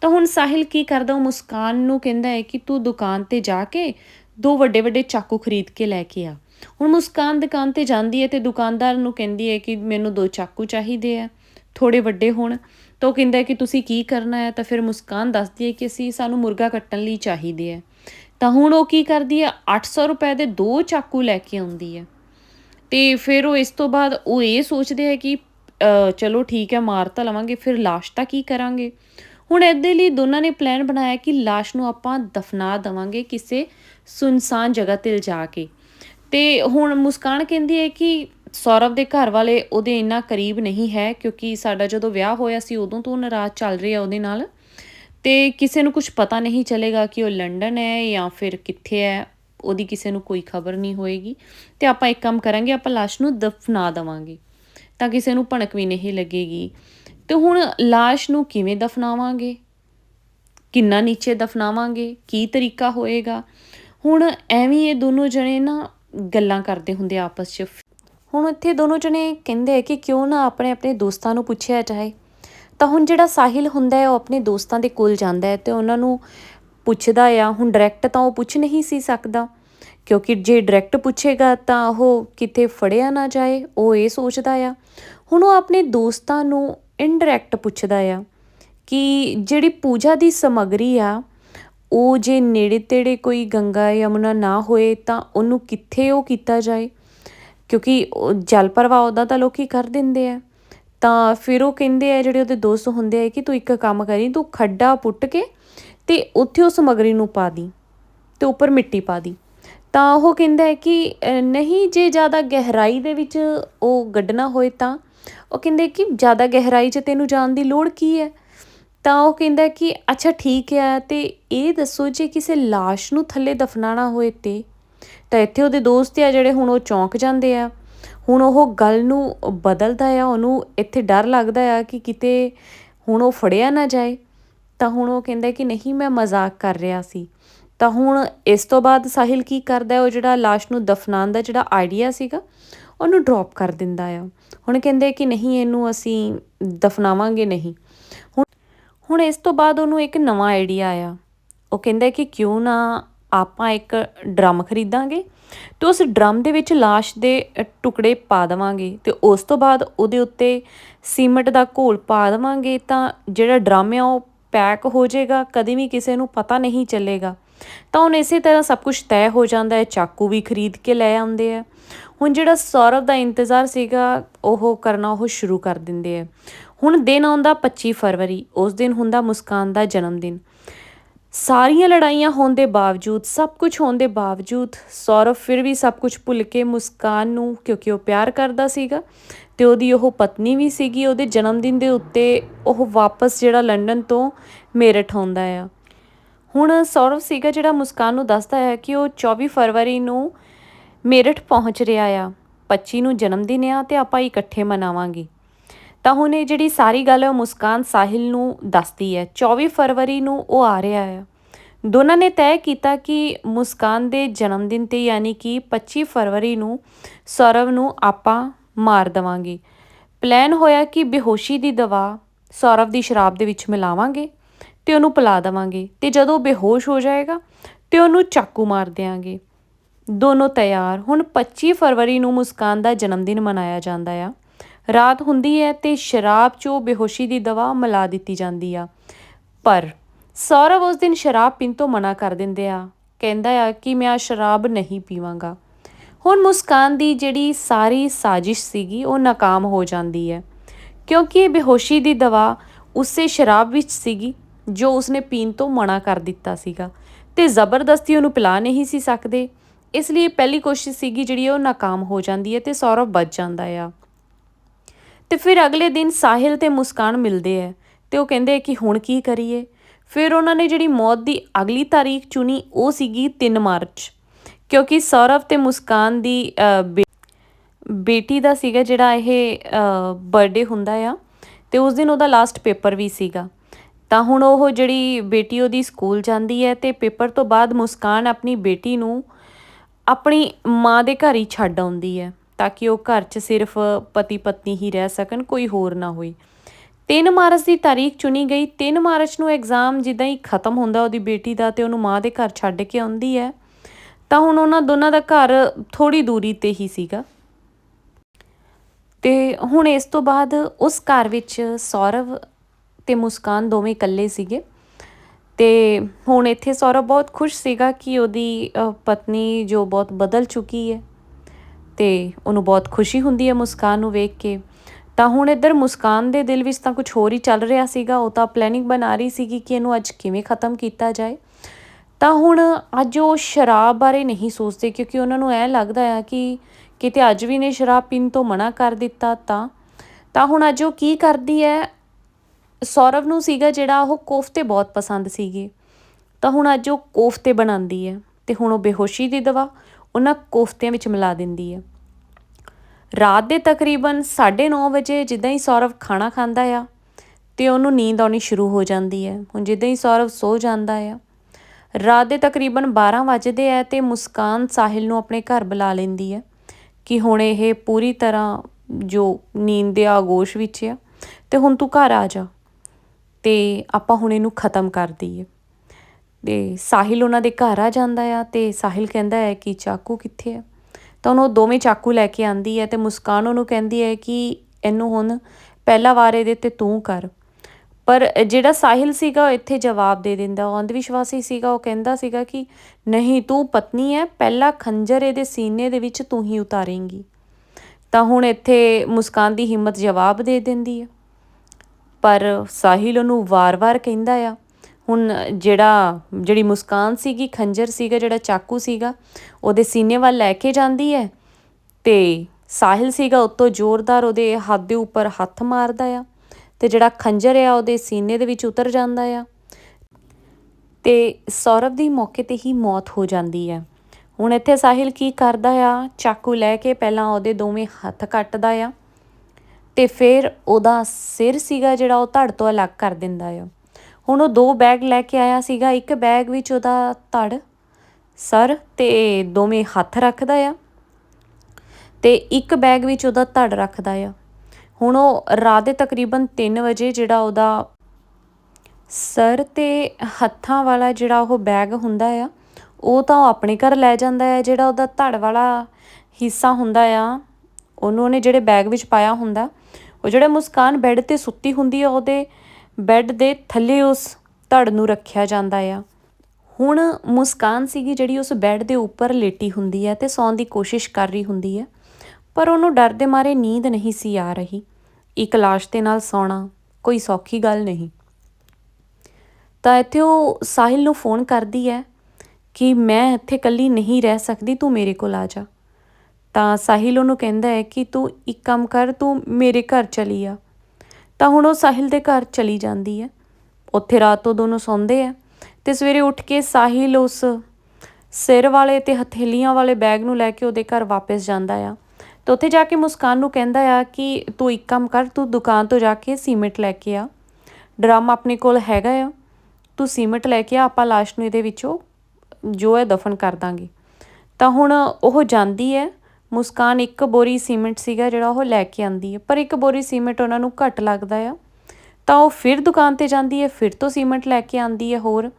ਤਾਂ ਹੁਣ ਸਾਹਿਲ ਕੀ ਕਰਦਾ, ਉਹ ਮੁਸਕਾਨ ਨੂੰ ਕਹਿੰਦਾ ਹੈ ਕਿ ਤੂੰ ਦੁਕਾਨ ਤੇ ਜਾ ਕੇ ਦੋ ਵੱਡੇ ਵੱਡੇ ਚਾਕੂ ਖਰੀਦ ਕੇ ਲੈ ਕੇ ਆ। ਹੁਣ ਮੁਸਕਾਨ ਦੁਕਾਨ ਤੇ ਜਾਂਦੀ ਹੈ ਤੇ ਦੁਕਾਨਦਾਰ ਨੂੰ ਕਹਿੰਦੀ ਹੈ ਕਿ ਮੈਨੂੰ ਦੋ ਚਾਕੂ ਚਾਹੀਦੇ ਆ ਥੋੜੇ ਵੱਡੇ ਹੋਣ। ਤਾਂ ਉਹ ਕਹਿੰਦਾ ਕਿ ਤੁਸੀਂ ਕੀ ਕਰਨਾ ਹੈ? ਤਾਂ ਫਿਰ ਮੁਸਕਾਨ ਦੱਸਦੀ ਹੈ ਕਿ ਅਸੀਂ ਸਾਨੂੰ ਮੁਰਗਾ ਕੱਟਣ ਲਈ ਚਾਹੀਦੇ ਆ। ਤਾਂ ਹੁਣ ਉਹ ਕੀ ਕਰਦੀ ਹੈ? 800 ਰੁਪਏ ਦੇ ਦੋ ਚਾਕੂ ਲੈ ਕੇ ਆਉਂਦੀ ਹੈ। ਤੇ ਫਿਰ ਉਹ ਇਸ ਤੋਂ ਬਾਅਦ ਉਹ ਇਹ ਸੋਚਦੇ ਹੈ ਕਿ ਚਲੋ ਠੀਕ ਹੈ, ਮਾਰ ਤਾਂ ਲਵਾਂਗੇ, ਫਿਰ ਲਾਸ਼ ਤਾਂ ਕੀ ਕਰਾਂਗੇ? ਹੁਣ ਇਹਦੇ ਲਈ ਦੋਨਾਂ ਨੇ ਪਲਾਨ ਬਣਾਇਆ ਕਿ ਲਾਸ਼ ਨੂੰ ਆਪਾਂ ਦਫਨਾ ਦਵਾਂਗੇ ਕਿਸੇ ਸੁਨਸਾਨ ਜਗ੍ਹਾ ਤੇ ਲਿਜਾ ਕੇ। ਤੇ ਹੁਣ ਮੁਸਕਾਨ ਕਹਿੰਦੀ ਹੈ ਕਿ ਸੌਰਵ ਦੇ ਘਰ ਵਾਲੇ ਉਹਦੇ ਇੰਨਾ ਕਰੀਬ ਨਹੀਂ ਹੈ, ਕਿਉਂਕਿ ਸਾਡਾ ਜਦੋਂ ਵਿਆਹ ਹੋਇਆ ਸੀ ਉਦੋਂ ਤੋਂ ਨਾਰਾਜ਼ ਚੱਲ ਰਹੀ ਆ ਉਹਦੇ ਨਾਲ। ਤੇ ਕਿਸੇ ਨੂੰ ਕੁਝ ਪਤਾ ਨਹੀਂ ਚੱਲੇਗਾ ਕਿ ਉਹ ਲੰਡਨ ਹੈ ਜਾਂ ਫਿਰ ਕਿੱਥੇ ਹੈ, ਉਹਦੀ ਕਿਸੇ ਨੂੰ ਕੋਈ ਖਬਰ ਨਹੀਂ ਹੋਏਗੀ। ਤੇ ਆਪਾਂ ਇੱਕ ਕੰਮ ਕਰਾਂਗੇ, ਆਪਾਂ ਲਾਸ਼ ਨੂੰ ਦਫਨਾ ਦਵਾਂਗੇ, ਤਾਂ ਕਿਸੇ ਨੂੰ ਭਣਕ ਵੀ ਨਹੀਂ ਲੱਗੇਗੀ। ਤੇ ਹੁਣ ਲਾਸ਼ ਨੂੰ ਕਿਵੇਂ ਦਫਨਾਵਾਂਗੇ ਕਿੰਨਾ ਨੀਚੇ ਦਫਨਾਵਾਂਗੇ ਕੀ ਤਰੀਕਾ ਹੋਏਗਾ? ਹੁਣ ਐਵੇਂ ਇਹ ਦੋਨੋਂ ਜਣੇ ਨਾ ਗੱਲਾਂ ਕਰਦੇ ਹੁੰਦੇ ਆਪਸ 'ਚ। ਹੁਣ ਇੱਥੇ ਦੋਨੋਂ ਜਣੇ ਕਹਿੰਦੇ ਆ ਕਿ ਕਿਉਂ ਨਾ ਆਪਣੇ ਆਪਣੇ ਦੋਸਤਾਂ ਨੂੰ ਪੁੱਛਿਆ ਜਾਏ। ਤਾਂ ਹੁਣ ਜਿਹੜਾ ਸਾਹਿਲ ਹੁੰਦਾ ਹੈ, ਉਹ ਆਪਣੇ ਦੋਸਤਾਂ ਦੇ ਕੋਲ ਜਾਂਦਾ ਹੈ ਤੇ ਉਹਨਾਂ ਨੂੰ ਪੁੱਛਦਾ ਆ। ਹੁਣ ਡਾਇਰੈਕਟ ਤਾਂ ਉਹ ਪੁੱਛ ਨਹੀਂ ਸੀ ਸਕਦਾ। ਕਿਉਂਕਿ ਜੇ ਡਾਇਰੈਕਟ ਪੁੱਛੇਗਾ ਤਾਂ ਉਹ ਕਿਤੇ ਫੜਿਆ ਨਾ ਜਾਏ, ਉਹ ਇਹ ਸੋਚਦਾ ਆ। ਹੁਣ ਉਹ ਆਪਣੇ ਦੋਸਤਾਂ ਨੂੰ ਇਨਡਾਇਰੈਕਟ ਪੁੱਛਦਾ ਆ ਕਿ ਜਿਹੜੀ ਪੂਜਾ ਦੀ ਸਮੱਗਰੀ ਆ ਉਹ ਜੇ ਨੇੜੇ ਤੇੜੇ ਕੋਈ ਗੰਗਾ ਯਮੁਨਾ ਨਾ ਹੋਏ ਤਾਂ ਉਹਨੂੰ ਕਿੱਥੇ ਉਹ ਕੀਤਾ ਜਾਏ? ਕਿਉਂਕਿ ਉਹ ਜਲ ਪ੍ਰਵਾਹ ਉਹਦਾ ਤਾਂ ਲੋਕੀ ਕਰ ਦਿੰਦੇ ਆ। ਤਾਂ ਫਿਰ ਉਹ ਕਹਿੰਦੇ ਆ, ਜਿਹੜੇ ਉਹਦੇ ਦੋਸਤ ਹੁੰਦੇ ਆ, ਕਿ ਤੂੰ ਇੱਕ ਕੰਮ ਕਰੀ, ਤੂੰ ਖੱਡਾ ਪੁੱਟ ਕੇ ਤੇ ਉੱਥੇ ਉਹ ਸਮੱਗਰੀ ਨੂੰ ਪਾ ਦੀ ਤੇ ਉੱਪਰ ਮਿੱਟੀ ਪਾ ਦੀ। ਤਾਂ ਉਹ ਕਹਿੰਦਾ ਹੈ ਕਿ ਨਹੀਂ, ਜੇ ਜ਼ਿਆਦਾ ਗਹਿਰਾਈ ਦੇ ਵਿੱਚ ਉਹ ਗੱਡਣਾ ਹੋਏ ਤਾਂ। ਉਹ ਕਹਿੰਦੇ ਕਿ ਜ਼ਿਆਦਾ ਗਹਿਰਾਈ 'ਚ ਤੈਨੂੰ ਜਾਣ ਦੀ ਲੋੜ ਕੀ ਹੈ? ਤਾਂ ਉਹ ਕਹਿੰਦਾ ਕਿ, ਅੱਛਾ, ਠੀਕ ਆ ਤੇ ਇਹ ਦੱਸੋ ਜੇ ਕਿਸੇ ਲਾਸ਼ ਨੂੰ ਥੱਲੇ ਦਫਨਾਣਾ ਹੋਏ ਤੇ? ਤਾਂ ਇੱਥੇ ਉਹਦੇ ਦੋਸਤ ਆ ਜਿਹੜੇ ਹੁਣ ਉਹ ਚੌਂਕ ਜਾਂਦੇ ਆ। ਹੁਣ ਉਹ ਗੱਲ ਨੂੰ ਬਦਲਦਾ ਆ, ਉਹਨੂੰ ਇੱਥੇ ਡਰ ਲੱਗਦਾ ਆ ਕਿ ਕਿਤੇ ਹੁਣ ਉਹ ਫੜਿਆ ਨਾ ਜਾਏ। ਤਾਂ ਹੁਣ ਉਹ ਕਹਿੰਦਾ ਕਿ, ਨਹੀਂ, ਮੈਂ ਮਜ਼ਾਕ ਕਰ ਰਿਹਾ ਸੀ। ਤਾਂ ਹੁਣ ਇਸ ਤੋਂ ਬਾਅਦ ਸਾਹਿਲ ਕੀ ਕਰਦਾ ਉਹ ਜਿਹੜਾ ਲਾਸ਼ ਨੂੰ ਦਫਨਾਉਣ ਦਾ ਜਿਹੜਾ ਆਈਡੀਆ ਸੀਗਾ, ਉਹਨੂੰ ਡ੍ਰੌਪ ਕਰ ਦਿੰਦਾ ਆ। ਹੁਣ ਕਹਿੰਦੇ ਕਿ, ਨਹੀਂ, ਇਹਨੂੰ ਅਸੀਂ ਦਫਨਾਵਾਂਗੇ ਨਹੀਂ। ਹੁਣ ਇਸ ਤੋਂ ਬਾਅਦ ਉਹਨੂੰ ਇੱਕ ਨਵਾਂ ਆਈਡੀਆ ਆਇਆ। ਉਹ ਕਹਿੰਦਾ ਕਿ ਕਿਉਂ ਨਾ ਆਪਾਂ ਇੱਕ ਡਰਮ ਖਰੀਦਾਂਗੇ ਤੇ ਉਸ ਡਰਮ ਦੇ ਵਿੱਚ ਲਾਸ਼ ਦੇ ਟੁਕੜੇ ਪਾ ਦੇਵਾਂਗੇ ਤੇ ਉਸ ਤੋਂ ਬਾਅਦ ਉਹਦੇ ਉੱਤੇ ਸੀਮੈਂਟ ਦਾ ਘੋਲ ਪਾ ਦੇਵਾਂਗੇ ਤਾਂ ਜਿਹੜਾ ਡਰਮ ਆ ਉਹ ਪੈਕ ਹੋ ਜਾਏਗਾ, ਕਦੇ ਵੀ ਕਿਸੇ ਨੂੰ ਪਤਾ ਨਹੀਂ ਚੱਲੇਗਾ। ਤਾਂ ਹੁਣ ਇਸੇ ਤਰ੍ਹਾਂ ਸਭ ਕੁਝ ਤੈਅ ਹੋ ਜਾਂਦਾ ਹੈ, ਚਾਕੂ ਵੀ ਖਰੀਦ ਕੇ ਲੈ ਆਉਂਦੇ ਆ। ਹੁਣ ਜਿਹੜਾ ਸੌਰਵ ਦਾ ਇੰਤਜ਼ਾਰ ਸੀਗਾ, ਉਹ ਕਰਨਾ, ਉਹ ਸ਼ੁਰੂ ਕਰ ਦਿੰਦੇ ਆ। ਹੁਣ ਦਿਨ ਆਉਂਦਾ 25 ਫਰਵਰੀ, ਉਸ ਦਿਨ ਹੁੰਦਾ ਮੁਸਕਾਨ ਦਾ ਜਨਮ ਦਿਨ ਸਾਰੀਆਂ ਲੜਾਈਆਂ ਹੋਣ ਦੇ ਬਾਵਜੂਦ, ਸਭ ਕੁਝ ਹੋਣ ਦੇ ਬਾਵਜੂਦ, ਸੌਰਵ ਫਿਰ ਵੀ ਸਭ ਕੁਝ ਭੁੱਲ ਕੇ ਮੁਸਕਾਨ ਨੂੰ, ਕਿਉਂਕਿ ਉਹ ਪਿਆਰ ਕਰਦਾ ਸੀਗਾ, ਤੇ ਉਹਦੀ ਉਹ ਪਤਨੀ ਵੀ ਸੀਗੀ, ਉਹਦੇ ਜਨਮ ਦਿਨ ਦੇ ਉੱਤੇ ਉਹ ਵਾਪਸ ਜਿਹੜਾ ਲੰਡਨ ਤੋਂ ਮੇਰਠ ਆਉਂਦਾ ਆ। ਹੁਣ ਸੌਰਵ ਸੀਗਾ ਜਿਹੜਾ ਮੁਸਕਾਨ ਨੂੰ ਦੱਸਦਾ ਹੈ ਕਿ ਉਹ 24 ਫਰਵਰੀ ਨੂੰ ਮੇਰਠ ਪਹੁੰਚ ਰਿਹਾ ਆ। 25 ਨੂੰ ਜਨਮ ਦਿਨ ਆ ਤੇ ਆਪਾਂ ਇਕੱਠੇ ਮਨਾਵਾਂਗੇ। ਤਾਂ ਹੁਣ ਇਹ ਜਿਹੜੀ ਸਾਰੀ ਗੱਲ ਮੁਸਕਾਨ ਸਾਹਿਲ ਨੂੰ ਦੱਸਦੀ ਹੈ 24 ਫਰਵਰੀ ਨੂੰ ਉਹ ਆ ਰਿਹਾ ਹੈ ਦੋਨਾਂ ਨੇ ਤੈਅ ਕੀਤਾ ਕਿ ਮੁਸਕਾਨ ਦੇ ਜਨਮ ਦਿਨ ਤੇ ਯਾਨੀ ਕਿ 25 ਫਰਵਰੀ ਨੂੰ ਸੌਰਵ ਨੂੰ ਆਪਾਂ ਮਾਰ ਦਵਾਂਗੇ। ਪਲਾਨ ਹੋਇਆ ਕਿ ਬੇਹੋਸ਼ੀ ਦੀ ਦਵਾ ਸੌਰਵ ਦੀ ਸ਼ਰਾਬ ਦੇ ਵਿੱਚ ਮਿਲਾਵਾਂਗੇ ਤੇ ਉਹਨੂੰ ਪਿਲਾ ਦੇਵਾਂਗੇ ਤੇ ਜਦੋਂ ਬੇਹੋਸ਼ ਹੋ ਜਾਏਗਾ ਤੇ ਉਹਨੂੰ ਚਾਕੂ ਮਾਰ ਦੇਵਾਂਗੇ ਦੋਨੋਂ ਤਿਆਰ। ਹੁਣ 25 ਫਰਵਰੀ ਨੂੰ ਮੁਸਕਾਨ ਦਾ ਜਨਮ ਦਿਨ ਮਨਾਇਆ ਜਾਂਦਾ ਆ। ਰਾਤ ਹੁੰਦੀ ਹੈ ਤੇ ਸ਼ਰਾਬ 'ਚੋਂ ਬੇਹੋਸ਼ੀ ਦੀ ਦਵਾ ਮਿਲਾ ਦਿੱਤੀ ਜਾਂਦੀ ਆ। ਪਰ ਸੌਰਵ ਉਸ ਦਿਨ ਸ਼ਰਾਬ ਪੀਣ ਤੋਂ ਮਨਾ ਕਰ ਦਿੰਦੇ ਆ। ਕਹਿੰਦਾ ਆ ਕਿ ਮੈਂ ਆ ਸ਼ਰਾਬ ਨਹੀਂ ਪੀਵਾਂਗਾ। ਹੁਣ ਮੁਸਕਾਨ ਦੀ ਜਿਹੜੀ ਸਾਰੀ ਸਾਜ਼ਿਸ਼ ਸੀਗੀ, ਉਹ ਨਾਕਾਮ ਹੋ ਜਾਂਦੀ ਹੈ। ਕਿਉਂਕਿ ਇਹ ਬੇਹੋਸ਼ੀ ਦੀ ਦਵਾ ਉਸੇ ਸ਼ਰਾਬ ਵਿੱਚ ਸੀਗੀ, ਜੋ ਉਸਨੇ ਪੀਣ ਤੋਂ ਮਨਾ ਕਰ ਦਿੱਤਾ ਸੀਗਾ। ਤੇ ਜ਼ਬਰਦਸਤੀ ਉਹਨੂੰ ਪਿਲਾ ਨਹੀਂ ਸੀ ਸਕਦੇ। ਇਸ ਲਈ ਪਹਿਲੀ ਕੋਸ਼ਿਸ਼ ਸੀਗੀ ਜਿਹੜੀ ਉਹ ਨਾਕਾਮ ਹੋ ਜਾਂਦੀ ਹੈ ਤੇ ਸੌਰਵ ਬਚ ਜਾਂਦਾ ਆ। ਤੇ ਫਿਰ ਅਗਲੇ ਦਿਨ ਸਾਹਿਲ ਤੇ ਮੁਸਕਾਨ ਮਿਲਦੇ ਆ ਤੇ ਉਹ ਕਹਿੰਦੇ ਕਿ ਹੁਣ ਕੀ ਕਰੀਏ? ਫਿਰ ਉਹਨਾਂ ਨੇ ਜਿਹੜੀ ਮੌਤ ਦੀ ਅਗਲੀ ਤਾਰੀਖ ਚੁਣੀ ਉਹ ਸੀਗੀ 3 ਮਾਰਚ, ਕਿਉਂਕਿ ਸੌਰਵ ਤੇ ਮੁਸਕਾਨ ਦੀ ਬੇ- ਬੇਟੀ ਦਾ ਸੀਗਾ ਜਿਹੜਾ ਇਹ ਬਰਥਡੇ ਹੁੰਦਾ ਆ ਤੇ ਉਸ ਦਿਨ ਉਹਦਾ ਲਾਸਟ ਪੇਪਰ ਵੀ ਸੀਗਾ। ਤਾਂ ਹੁਣ ਉਹ ਜਿਹੜੀ ਬੇਟੀ ਉਹਦੀ ਸਕੂਲ ਜਾਂਦੀ ਹੈ ਤੇ ਪੇਪਰ ਤੋਂ ਬਾਅਦ ਮੁਸਕਾਨ ਆਪਣੀ ਬੇਟੀ ਨੂੰ ਆਪਣੀ ਮਾਂ ਦੇ ਘਰ ਹੀ ਛੱਡ ਆਉਂਦੀ ਹੈ ਤਾਂ ਕਿ ਉਹ ਘਰ 'ਚ ਸਿਰਫ ਪਤੀ ਪਤਨੀ ਹੀ ਰਹਿ ਸਕਣ, ਕੋਈ ਹੋਰ ਨਾ ਹੋਏ। 3 ਮਾਰਚ ਦੀ ਤਾਰੀਖ ਚੁਣੀ ਗਈ। 3 ਮਾਰਚ ਨੂੰ ਐਗਜ਼ਾਮ ਜਿੱਦਾਂ ਹੀ ਖਤਮ ਹੁੰਦਾ, ਉਹਦੀ ਬੇਟੀ ਦਾ ਤੇ ਉਹਨੂੰ ਮਾਂ ਦੇ ਘਰ ਛੱਡ ਕੇ ਆਉਂਦੀ ਹੈ। ਤਾਂ ਹੁਣ ਉਹਨਾਂ ਦੋਨਾਂ ਦਾ ਘਰ ਥੋੜੀ ਦੂਰੀ ਤੇ ਹੀ ਸੀਗਾ। ਤੇ ਹੁਣ ਇਸ ਤੋਂ ਬਾਅਦ ਉਸ ਘਰ ਵਿੱਚ ਸੌਰਵ ਤੇ ਮੁਸਕਾਨ ਦੋਵੇਂ ਇਕੱਲੇ ਸੀਗੇ। ਤੇ ਹੁਣ ਇੱਥੇ ਸੌਰਵ ਬਹੁਤ ਖੁਸ਼ ਸੀਗਾ ਕਿ ਉਹਦੀ ਪਤਨੀ ਜੋ ਬਹੁਤ ਬਦਲ ਚੁੱਕੀ ਹੈ ਤੇ ਉਹਨੂੰ ਬਹੁਤ ਖੁਸ਼ੀ ਹੁੰਦੀ ਹੈ ਮੁਸਕਾਨ ਨੂੰ ਵੇਖ ਕੇ। ਤਾਂ ਹੁਣ ਇੱਧਰ ਮੁਸਕਾਨ ਦੇ ਦਿਲ ਵਿੱਚ ਤਾਂ ਕੁਝ ਹੋਰ ਹੀ ਚੱਲ ਰਿਹਾ ਸੀਗਾ। ਉਹ ਤਾਂ ਪਲੈਨਿੰਗ ਬਣਾ ਰਹੀ ਸੀਗੀ ਕਿ ਇਹਨੂੰ ਅੱਜ ਕਿਵੇਂ ਖਤਮ ਕੀਤਾ ਜਾਏ। ਤਾਂ ਹੁਣ ਅੱਜ ਉਹ ਸ਼ਰਾਬ ਬਾਰੇ ਨਹੀਂ ਸੋਚਦੇ ਕਿਉਂਕਿ ਉਹਨਾਂ ਨੂੰ ਐ ਲੱਗਦਾ ਆ ਕਿ ਕਿਤੇ ਅੱਜ ਵੀ ਨੇ ਸ਼ਰਾਬ ਪੀਣ ਤੋਂ ਮਨਾ ਕਰ ਦਿੱਤਾ ਤਾਂ। ਤਾਂ ਹੁਣ ਅੱਜ ਉਹ ਕੀ ਕਰਦੀ ਹੈ? ਸੌਰਵ ਨੂੰ ਸੀਗਾ ਜਿਹੜਾ ਉਹ ਕੋਫਤੇ ਬਹੁਤ ਪਸੰਦ ਸੀਗੇ। ਤਾਂ ਹੁਣ ਅੱਜ ਉਹ ਕੋਫਤੇ ਬਣਾਉਂਦੀ ਹੈ ਤੇ ਹੁਣ ਉਹ ਬੇਹੋਸ਼ੀ ਦੀ ਦਵਾ ਉਹਨਾਂ ਕੋਫਤਿਆਂ ਵਿੱਚ ਮਿਲਾ ਦਿੰਦੀ ਹੈ। ਰਾਤ ਦੇ ਤਕਰੀਬਨ 9:30 ਵਜੇ ਜਿੱਦਾਂ ਹੀ ਸੌਰਵ ਖਾਣਾ ਖਾਂਦਾ ਆ ਤੇ ਉਹਨੂੰ ਨੀਂਦ ਆਉਣੀ ਸ਼ੁਰੂ ਹੋ ਜਾਂਦੀ ਹੈ। ਹੁਣ ਜਿੱਦਾਂ ਹੀ ਸੌਰਵ ਸੋ ਜਾਂਦਾ ਆ, ਰਾਤ ਦੇ ਤਕਰੀਬਨ 12 ਵੱਜਦੇ ਆ ਤੇ ਮੁਸਕਾਨ ਸਾਹਿਲ ਨੂੰ ਆਪਣੇ ਘਰ ਬੁਲਾ ਲੈਂਦੀ ਹੈ ਕਿ ਹੁਣ ਇਹ ਪੂਰੀ ਤਰ੍ਹਾਂ ਜੋ ਨੀਂਦ ਦੇ ਆਗੋਸ਼ ਵਿੱਚ ਆ ਤੇ ਹੁਣ ਤੂੰ ਘਰ ਆ ਜਾ। ਤੇ ਆਪਾਂ ਹੁਣ ਇਹਨੂੰ ਖਤਮ ਕਰ ਦਈਏ। ਤੇ ਸਾਹਿਲ ਉਹਨਾਂ ਦੇ ਘਰ ਆ ਜਾਂਦਾ ਆ ਤੇ ਸਾਹਿਲ ਕਹਿੰਦਾ ਹੈ ਕਿ ਚਾਕੂ ਕਿੱਥੇ ਆ? ਤਾਂ ਉਹਨੂੰ ਦੋਵੇਂ ਚਾਕੂ ਲੈ ਕੇ ਆਂਦੀ ਹੈ ਤੇ ਮੁਸਕਾਨ ਉਹਨੂੰ ਕਹਿੰਦੀ ਹੈ ਕਿ ਇਹਨੂੰ ਹੁਣ ਪਹਿਲਾ ਵਾਰ ਇਹਦੇ ਤੇ ਤੂੰ ਕਰ। ਪਰ ਜਿਹੜਾ ਸਾਹਿਲ ਸੀਗਾ ਉਹ ਇੱਥੇ ਜਵਾਬ ਦੇ ਦਿੰਦਾ। ਉਹ ਅੰਧ ਵਿਸ਼ਵਾਸੀ ਸੀਗਾ, ਉਹ ਕਹਿੰਦਾ ਸੀਗਾ ਕਿ ਨਹੀਂ, ਤੂੰ ਪਤਨੀ ਹੈ, ਪਹਿਲਾ ਖੰਜਰ ਇਹਦੇ ਸੀਨੇ ਦੇ ਵਿੱਚ ਤੂੰ ਹੀ ਉਤਾਰੇਂਗੀ। ਤਾਂ ਹੁਣ ਇੱਥੇ ਮੁਸਕਾਨ ਦੀ ਹਿੰਮਤ ਜਵਾਬ ਦੇ ਦਿੰਦੀ ਹੈ। ਪਰ ਸਾਹਿਲ ਉਹਨੂੰ ਵਾਰ-ਵਾਰ ਕਹਿੰਦਾ ਆ। ਹੁਣ ਜਿਹੜਾ, ਜਿਹੜੀ ਮੁਸਕਾਨ ਸੀਗੀ, ਖੰਜਰ ਸੀਗਾ, ਜਿਹੜਾ ਚਾਕੂ ਸੀਗਾ, ਉਹਦੇ ਸੀਨੇ ਵੱਲ ਲੈ ਕੇ ਜਾਂਦੀ ਹੈ ਤੇ ਸਾਹਿਲ ਸੀਗਾ ਉੱਤੋਂ ਜ਼ੋਰਦਾਰ ਉਹਦੇ ਹੱਥ ਦੇ ਉੱਪਰ ਹੱਥ ਮਾਰਦਾ ਆ ਤੇ ਜਿਹੜਾ ਖੰਜਰ ਆ ਉਹਦੇ ਸੀਨੇ ਦੇ ਵਿੱਚ ਉਤਰ ਜਾਂਦਾ ਆ ਤੇ ਸੌਰਵ ਦੀ ਮੌਕੇ ਤੇ ਹੀ ਮੌਤ ਹੋ ਜਾਂਦੀ ਹੈ। ਹੁਣ ਇੱਥੇ ਸਾਹਿਲ ਕੀ ਕਰਦਾ ਆ? ਚਾਕੂ ਲੈ ਕੇ ਪਹਿਲਾਂ ਉਹਦੇ ਦੋਵੇਂ ਹੱਥ ਕੱਟਦਾ ਆ। ਤੇ ਫਿਰ ਉਹਦਾ ਸਿਰ ਸੀਗਾ ਜਿਹੜਾ ਉਹ ਧੜ ਤੋਂ ਅਲੱਗ ਕਰ ਦਿੰਦਾ ਆ। ਹੁਣ ਉਹ ਦੋ ਬੈਗ ਲੈ ਕੇ ਆਇਆ ਸੀਗਾ, ਇੱਕ ਬੈਗ ਵਿੱਚ ਉਹਦਾ ਧੜ, ਸਰ ਤੇ ਦੋਵੇਂ ਹੱਥ ਰੱਖਦਾ ਆ ਤੇ ਇੱਕ ਬੈਗ ਵਿੱਚ ਉਹਦਾ ਧੜ ਰੱਖਦਾ ਆ। ਹੁਣ ਉਹ ਰਾਤ ਦੇ ਤਕਰੀਬਨ 3 ਵਜੇ ਜਿਹੜਾ ਉਹਦਾ ਸਰ ਤੇ ਹੱਥਾਂ ਵਾਲਾ ਜਿਹੜਾ ਉਹ ਬੈਗ ਹੁੰਦਾ ਆ, ਉਹ ਤਾਂ ਉਹ ਆਪਣੇ ਘਰ ਲੈ ਜਾਂਦਾ ਹੈ ਜਿਹੜਾ ਉਹਦਾ ਧੜ ਵਾਲਾ ਹਿੱਸਾ ਹੁੰਦਾ ਆ। ਉਹਨੂੰ ਉਹਨੇ ਜਿਹੜੇ ਬੈਗ ਵਿੱਚ ਪਾਇਆ ਹੁੰਦਾ, ਉਹ ਜਿਹੜਾ ਮੁਸਕਾਨ ਬੈੱਡ ਤੇ ਸੁੱਤੀ ਹੁੰਦੀ ਆ, ਉਹਦੇ ਬੈੱਡ ਦੇ ਥੱਲੇ ਉਸ ਧੜ ਨੂੰ ਰੱਖਿਆ ਜਾਂਦਾ ਆ। ਹੁਣ ਮੁਸਕਾਨ ਸੀਗੀ ਜਿਹੜੀ ਉਸ ਬੈੱਡ ਦੇ ਉੱਪਰ ਲੇਟੀ ਹੁੰਦੀ ਹੈ ਤੇ ਸੌਣ ਦੀ ਕੋਸ਼ਿਸ਼ ਕਰ ਰਹੀ ਹੁੰਦੀ ਹੈ ਪਰ ਉਹਨੂੰ ਡਰ ਦੇ ਮਾਰੇ ਨੀਂਦ ਨਹੀਂ ਸੀ ਆ ਰਹੀ। ਇੱਕ ਲਾਸ਼ ਦੇ ਨਾਲ ਸੌਣਾ ਕੋਈ ਸੌਖੀ ਗੱਲ ਨਹੀਂ। ਤਾਂ ਇੱਥੇ ਉਹ ਸਾਹਿਲ ਨੂੰ ਫੋਨ ਕਰਦੀ ਹੈ ਕਿ ਮੈਂ ਇੱਥੇ ਇਕੱਲੀ ਨਹੀਂ ਰਹਿ ਸਕਦੀ, ਤੂੰ ਮੇਰੇ ਕੋਲ ਆ ਜਾ। ਤਾਂ ਸਾਹਿਲ ਉਹਨੂੰ ਕਹਿੰਦਾ ਹੈ ਕਿ ਤੂੰ ਇੱਕ ਕੰਮ ਕਰ, ਤੂੰ ਮੇਰੇ ਘਰ ਚਲੀ ਆ। ਤਾਂ ਹੁਣ ਉਹ ਸਾਹਿਲ ਦੇ ਘਰ ਚਲੀ ਜਾਂਦੀ ਹੈ। ਉੱਥੇ ਰਾਤ ਤੋਂ ਦੋਨੋਂ ਸੌਂਦੇ ਆ ਤੇ ਸਵੇਰੇ ਉੱਠ ਕੇ ਸਾਹਿਲ ਉਸ ਸਿਰ ਵਾਲੇ ਤੇ ਹਥੇਲੀਆਂ ਵਾਲੇ ਬੈਗ ਨੂੰ ਲੈ ਕੇ ਉਹਦੇ ਘਰ ਵਾਪਸ ਜਾਂਦਾ ਆ। ਤੇ ਉੱਥੇ ਜਾ ਕੇ ਮੁਸਕਾਨ ਨੂੰ ਕਹਿੰਦਾ ਆ ਕਿ ਤੂੰ ਇੱਕ ਕੰਮ ਕਰ, ਤੂੰ ਦੁਕਾਨ ਤੋਂ ਜਾ ਕੇ ਸੀਮੈਂਟ ਲੈ ਕੇ ਆ। ਡਰਮ ਆਪਣੇ ਕੋਲ ਹੈਗਾ ਆ। ਤੂੰ ਸੀਮੈਂਟ ਲੈ ਕੇ ਆ, ਆਪਾਂ ਲਾਸ਼ ਨੂੰ ਇਹਦੇ ਵਿੱਚੋਂ ਜੋ ਹੈ ਦਫਨ ਕਰ ਦਾਂਗੇ। ਤਾਂ ਹੁਣ ਉਹ ਜਾਂਦੀ ਹੈ ਮੁਸਕਾਨ ਇੱਕ ਬੋਰੀ ਸੀਮੈਂਟ ਸੀਗਾ ਜਿਹੜਾ ਉਹ ਲੈ ਕੇ ਆਂਦੀ ਹੈ। ਪਰ ਇੱਕ ਬੋਰੀ ਸੀਮੈਂਟ ਉਹਨਾਂ ਨੂੰ ਘੱਟ ਲੱਗਦਾ ਆ। ਤਾਂ ਉਹ ਫਿਰ ਦੁਕਾਨ ਤੇ ਜਾਂਦੀ ਹੈ, ਫਿਰ ਤੋਂ ਸੀਮੈਂਟ ਲੈ ਕੇ ਆਂਦੀ ਹੈ ਹੋਰ।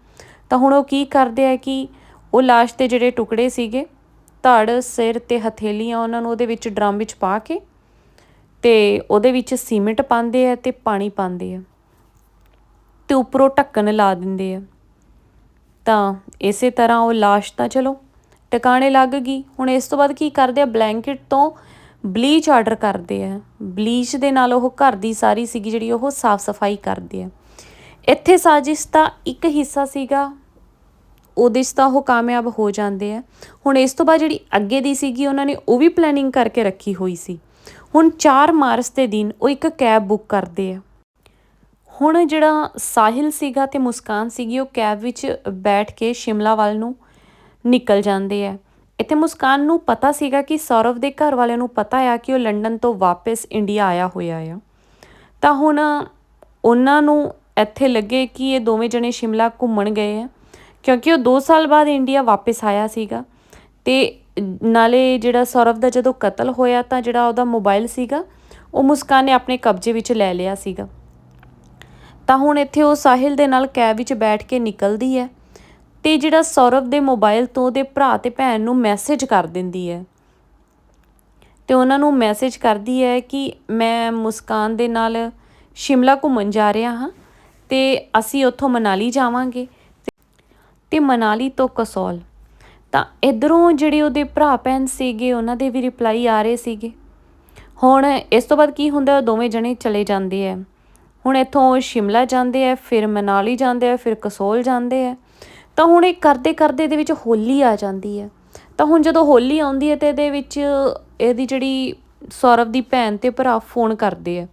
ਤਾਂ ਹੁਣ ਉਹ ਕੀ ਕਰਦੇ ਆ ਕਿ ਉਹ ਲਾਸ਼ ਦੇ ਜਿਹੜੇ ਟੁਕੜੇ ਸੀਗੇ, ਧੜ, ਸਿਰ ਤੇ ਹਥੇਲੀਆਂ ਉਹਨਾਂ ਨੂੰ ਉਹਦੇ ਵਿੱਚ ਡਰਮ ਵਿੱਚ ਪਾ ਕੇ ਤੇ ਉਹਦੇ ਵਿੱਚ ਸੀਮੈਂਟ ਪਾਉਂਦੇ ਆ ਤੇ ਪਾਣੀ ਪਾਉਂਦੇ ਆ ਤੇ ਉੱਪਰੋਂ ਢੱਕਣ ਲਾ ਦਿੰਦੇ ਆ। ਤਾਂ ਇਸੇ ਤਰ੍ਹਾਂ ਉਹ ਲਾਸ਼ ਤਾਂ ਚਲੋ ਟਿਕਾਣੇ ਲੱਗ ਗਈ। ਹੁਣ ਇਸ ਤੋਂ ਬਾਅਦ ਕੀ ਕਰਦੇ ਆ? ਬਲੈਂਕਟ ਤੋਂ ਬਲੀਚ ਆਰਡਰ ਕਰਦੇ ਆ। ਬਲੀਚ ਦੇ ਨਾਲ ਉਹ ਘਰ ਦੀ ਸਾਰੀ ਸੀਗੀ ਜਿਹੜੀ ਉਹ ਸਾਫ਼ ਸਫ਼ਾਈ ਕਰਦੇ ਆ। ਇੱਥੇ ਸਾਜ਼ਿਸ਼ ਦਾ ਇੱਕ ਹਿੱਸਾ ਸੀਗਾ। ਉਹਦੇ 'ਚ ਤਾਂ ਉਹ ਕਾਮਯਾਬ ਹੋ ਜਾਂਦੇ ਆ। ਹੁਣ ਇਸ ਤੋਂ ਬਾਅਦ ਜਿਹੜੀ ਅੱਗੇ ਦੀ ਸੀਗੀ, ਉਹਨਾਂ ਨੇ ਉਹ ਵੀ ਪਲੈਨਿੰਗ ਕਰਕੇ ਰੱਖੀ ਹੋਈ ਸੀ। ਹੁਣ 4 ਮਾਰਚ ਦੇ ਦਿਨ ਉਹ ਇੱਕ ਕੈਬ ਬੁੱਕ ਕਰਦੇ ਆ। ਹੁਣ ਜਿਹੜਾ ਸਾਹਿਲ ਸੀਗਾ ਤੇ ਮੁਸਕਾਨ ਸੀਗੀ, ਉਹ ਕੈਬ ਵਿੱਚ ਬੈਠ ਕੇ ਸ਼ਿਮਲਾ ਵੱਲ ਨੂੰ ਨਿਕਲ ਜਾਂਦੇ ਆ। ਇੱਥੇ ਮੁਸਕਾਨ ਨੂੰ ਪਤਾ ਸੀਗਾ ਕਿ ਸੌਰਵ ਦੇ ਘਰ ਵਾਲਿਆਂ ਨੂੰ ਪਤਾ ਆ ਕਿ ਉਹ ਲੰਡਨ ਤੋਂ ਵਾਪਸ ਇੰਡੀਆ ਆਇਆ ਹੋਇਆ ਆ। ਤਾਂ ਹੁਣ ਉਹਨਾਂ ਨੂੰ ਇੱਥੇ ਲੱਗੇ ਕਿ ਇਹ ਦੋਵੇਂ ਜਣੇ ਸ਼ਿਮਲਾ ਘੁੰਮਣ ਗਏ ਆ, ਕਿਉਂਕਿ ਉਹ 2 ਸਾਲ ਬਾਅਦ ਇੰਡੀਆ ਵਾਪਸ ਆਇਆ ਸੀਗਾ। ਤੇ ਨਾਲੇ ਜਿਹੜਾ ਸੌਰਵ ਦਾ ਜਦੋਂ ਕਤਲ ਹੋਇਆ ਤਾਂ ਜਿਹੜਾ ਉਹਦਾ ਮੋਬਾਈਲ ਸੀਗਾ, ਉਹ ਮੁਸਕਾਨ ਨੇ ਆਪਣੇ ਕਬਜ਼ੇ ਵਿੱਚ ਲੈ ਲਿਆ ਸੀਗਾ। ਤਾਂ ਹੁਣ ਇੱਥੇ ਉਹ ਸਾਹਿਲ ਦੇ ਨਾਲ ਕੈਬ ਵਿੱਚ ਬੈਠ ਕੇ ਨਿਕਲਦੀ ਹੈ। ਤੇ ਜਿਹੜਾ ਸੌਰਵ ਦੇ ਮੋਬਾਈਲ ਤੋਂ ਉਹਦੇ ਭਰਾ ਤੇ ਭੈਣ ਨੂੰ ਮੈਸੇਜ ਕਰ ਦਿੰਦੀ ਹੈ। ਤੇ ਉਹਨਾਂ ਨੂੰ ਮੈਸੇਜ ਕਰਦੀ ਹੈ ਕਿ ਮੈਂ ਮੁਸਕਾਨ ਦੇ ਨਾਲ ਸ਼ਿਮਲਾ ਘੁੰਮਣ ਜਾ ਰਿਹਾ ਹਾਂ ਤੇ ਅਸੀਂ ਉੱਥੋਂ ਮਨਾਲੀ ਜਾਵਾਂਗੇ। ਤੇ ਮਨਾਲੀ ਤੋਂ ਕਸੌਲ। ਤਾਂ ਇਧਰੋਂ ਜਿਹੜੇ ਉਹਦੇ ਭਰਾ ਭੈਣ ਸੀਗੇ, ਉਹਨਾਂ ਦੇ ਵੀ ਰਿਪਲਾਈ ਆ ਰਹੇ ਸੀਗੇ। ਹੁਣ ਇਸ ਤੋਂ ਬਾਅਦ ਕੀ ਹੁੰਦਾ, ਉਹ ਦੋਵੇਂ ਜਣੇ ਚਲੇ ਜਾਂਦੇ ਆ ਹੁਣ ਇੱਥੋਂ ਸ਼ਿਮਲਾ ਜਾਂਦੇ ਆ ਫਿਰ ਮਨਾਲੀ ਜਾਂਦੇ ਆ ਫਿਰ ਕਸੌਲ ਜਾਂਦੇ ਆ ਤਾਂ ਹੁਣ ਇਹ ਕਰਦੇ ਕਰਦੇ ਇਹਦੇ ਵਿੱਚ ਹੋਲੀ ਆ ਜਾਂਦੀ ਹੈ। ਤਾਂ ਹੁਣ ਜਦੋਂ ਹੋਲੀ ਆਉਂਦੀ ਹੈ ਤੇ ਇਹਦੇ ਵਿੱਚ ਇਹਦੀ ਜਿਹੜੀ ਸੌਰਵ ਦੀ ਭੈਣ ਤੇ ਭਰਾ ਫੋਨ ਕਰਦੇ ਆ।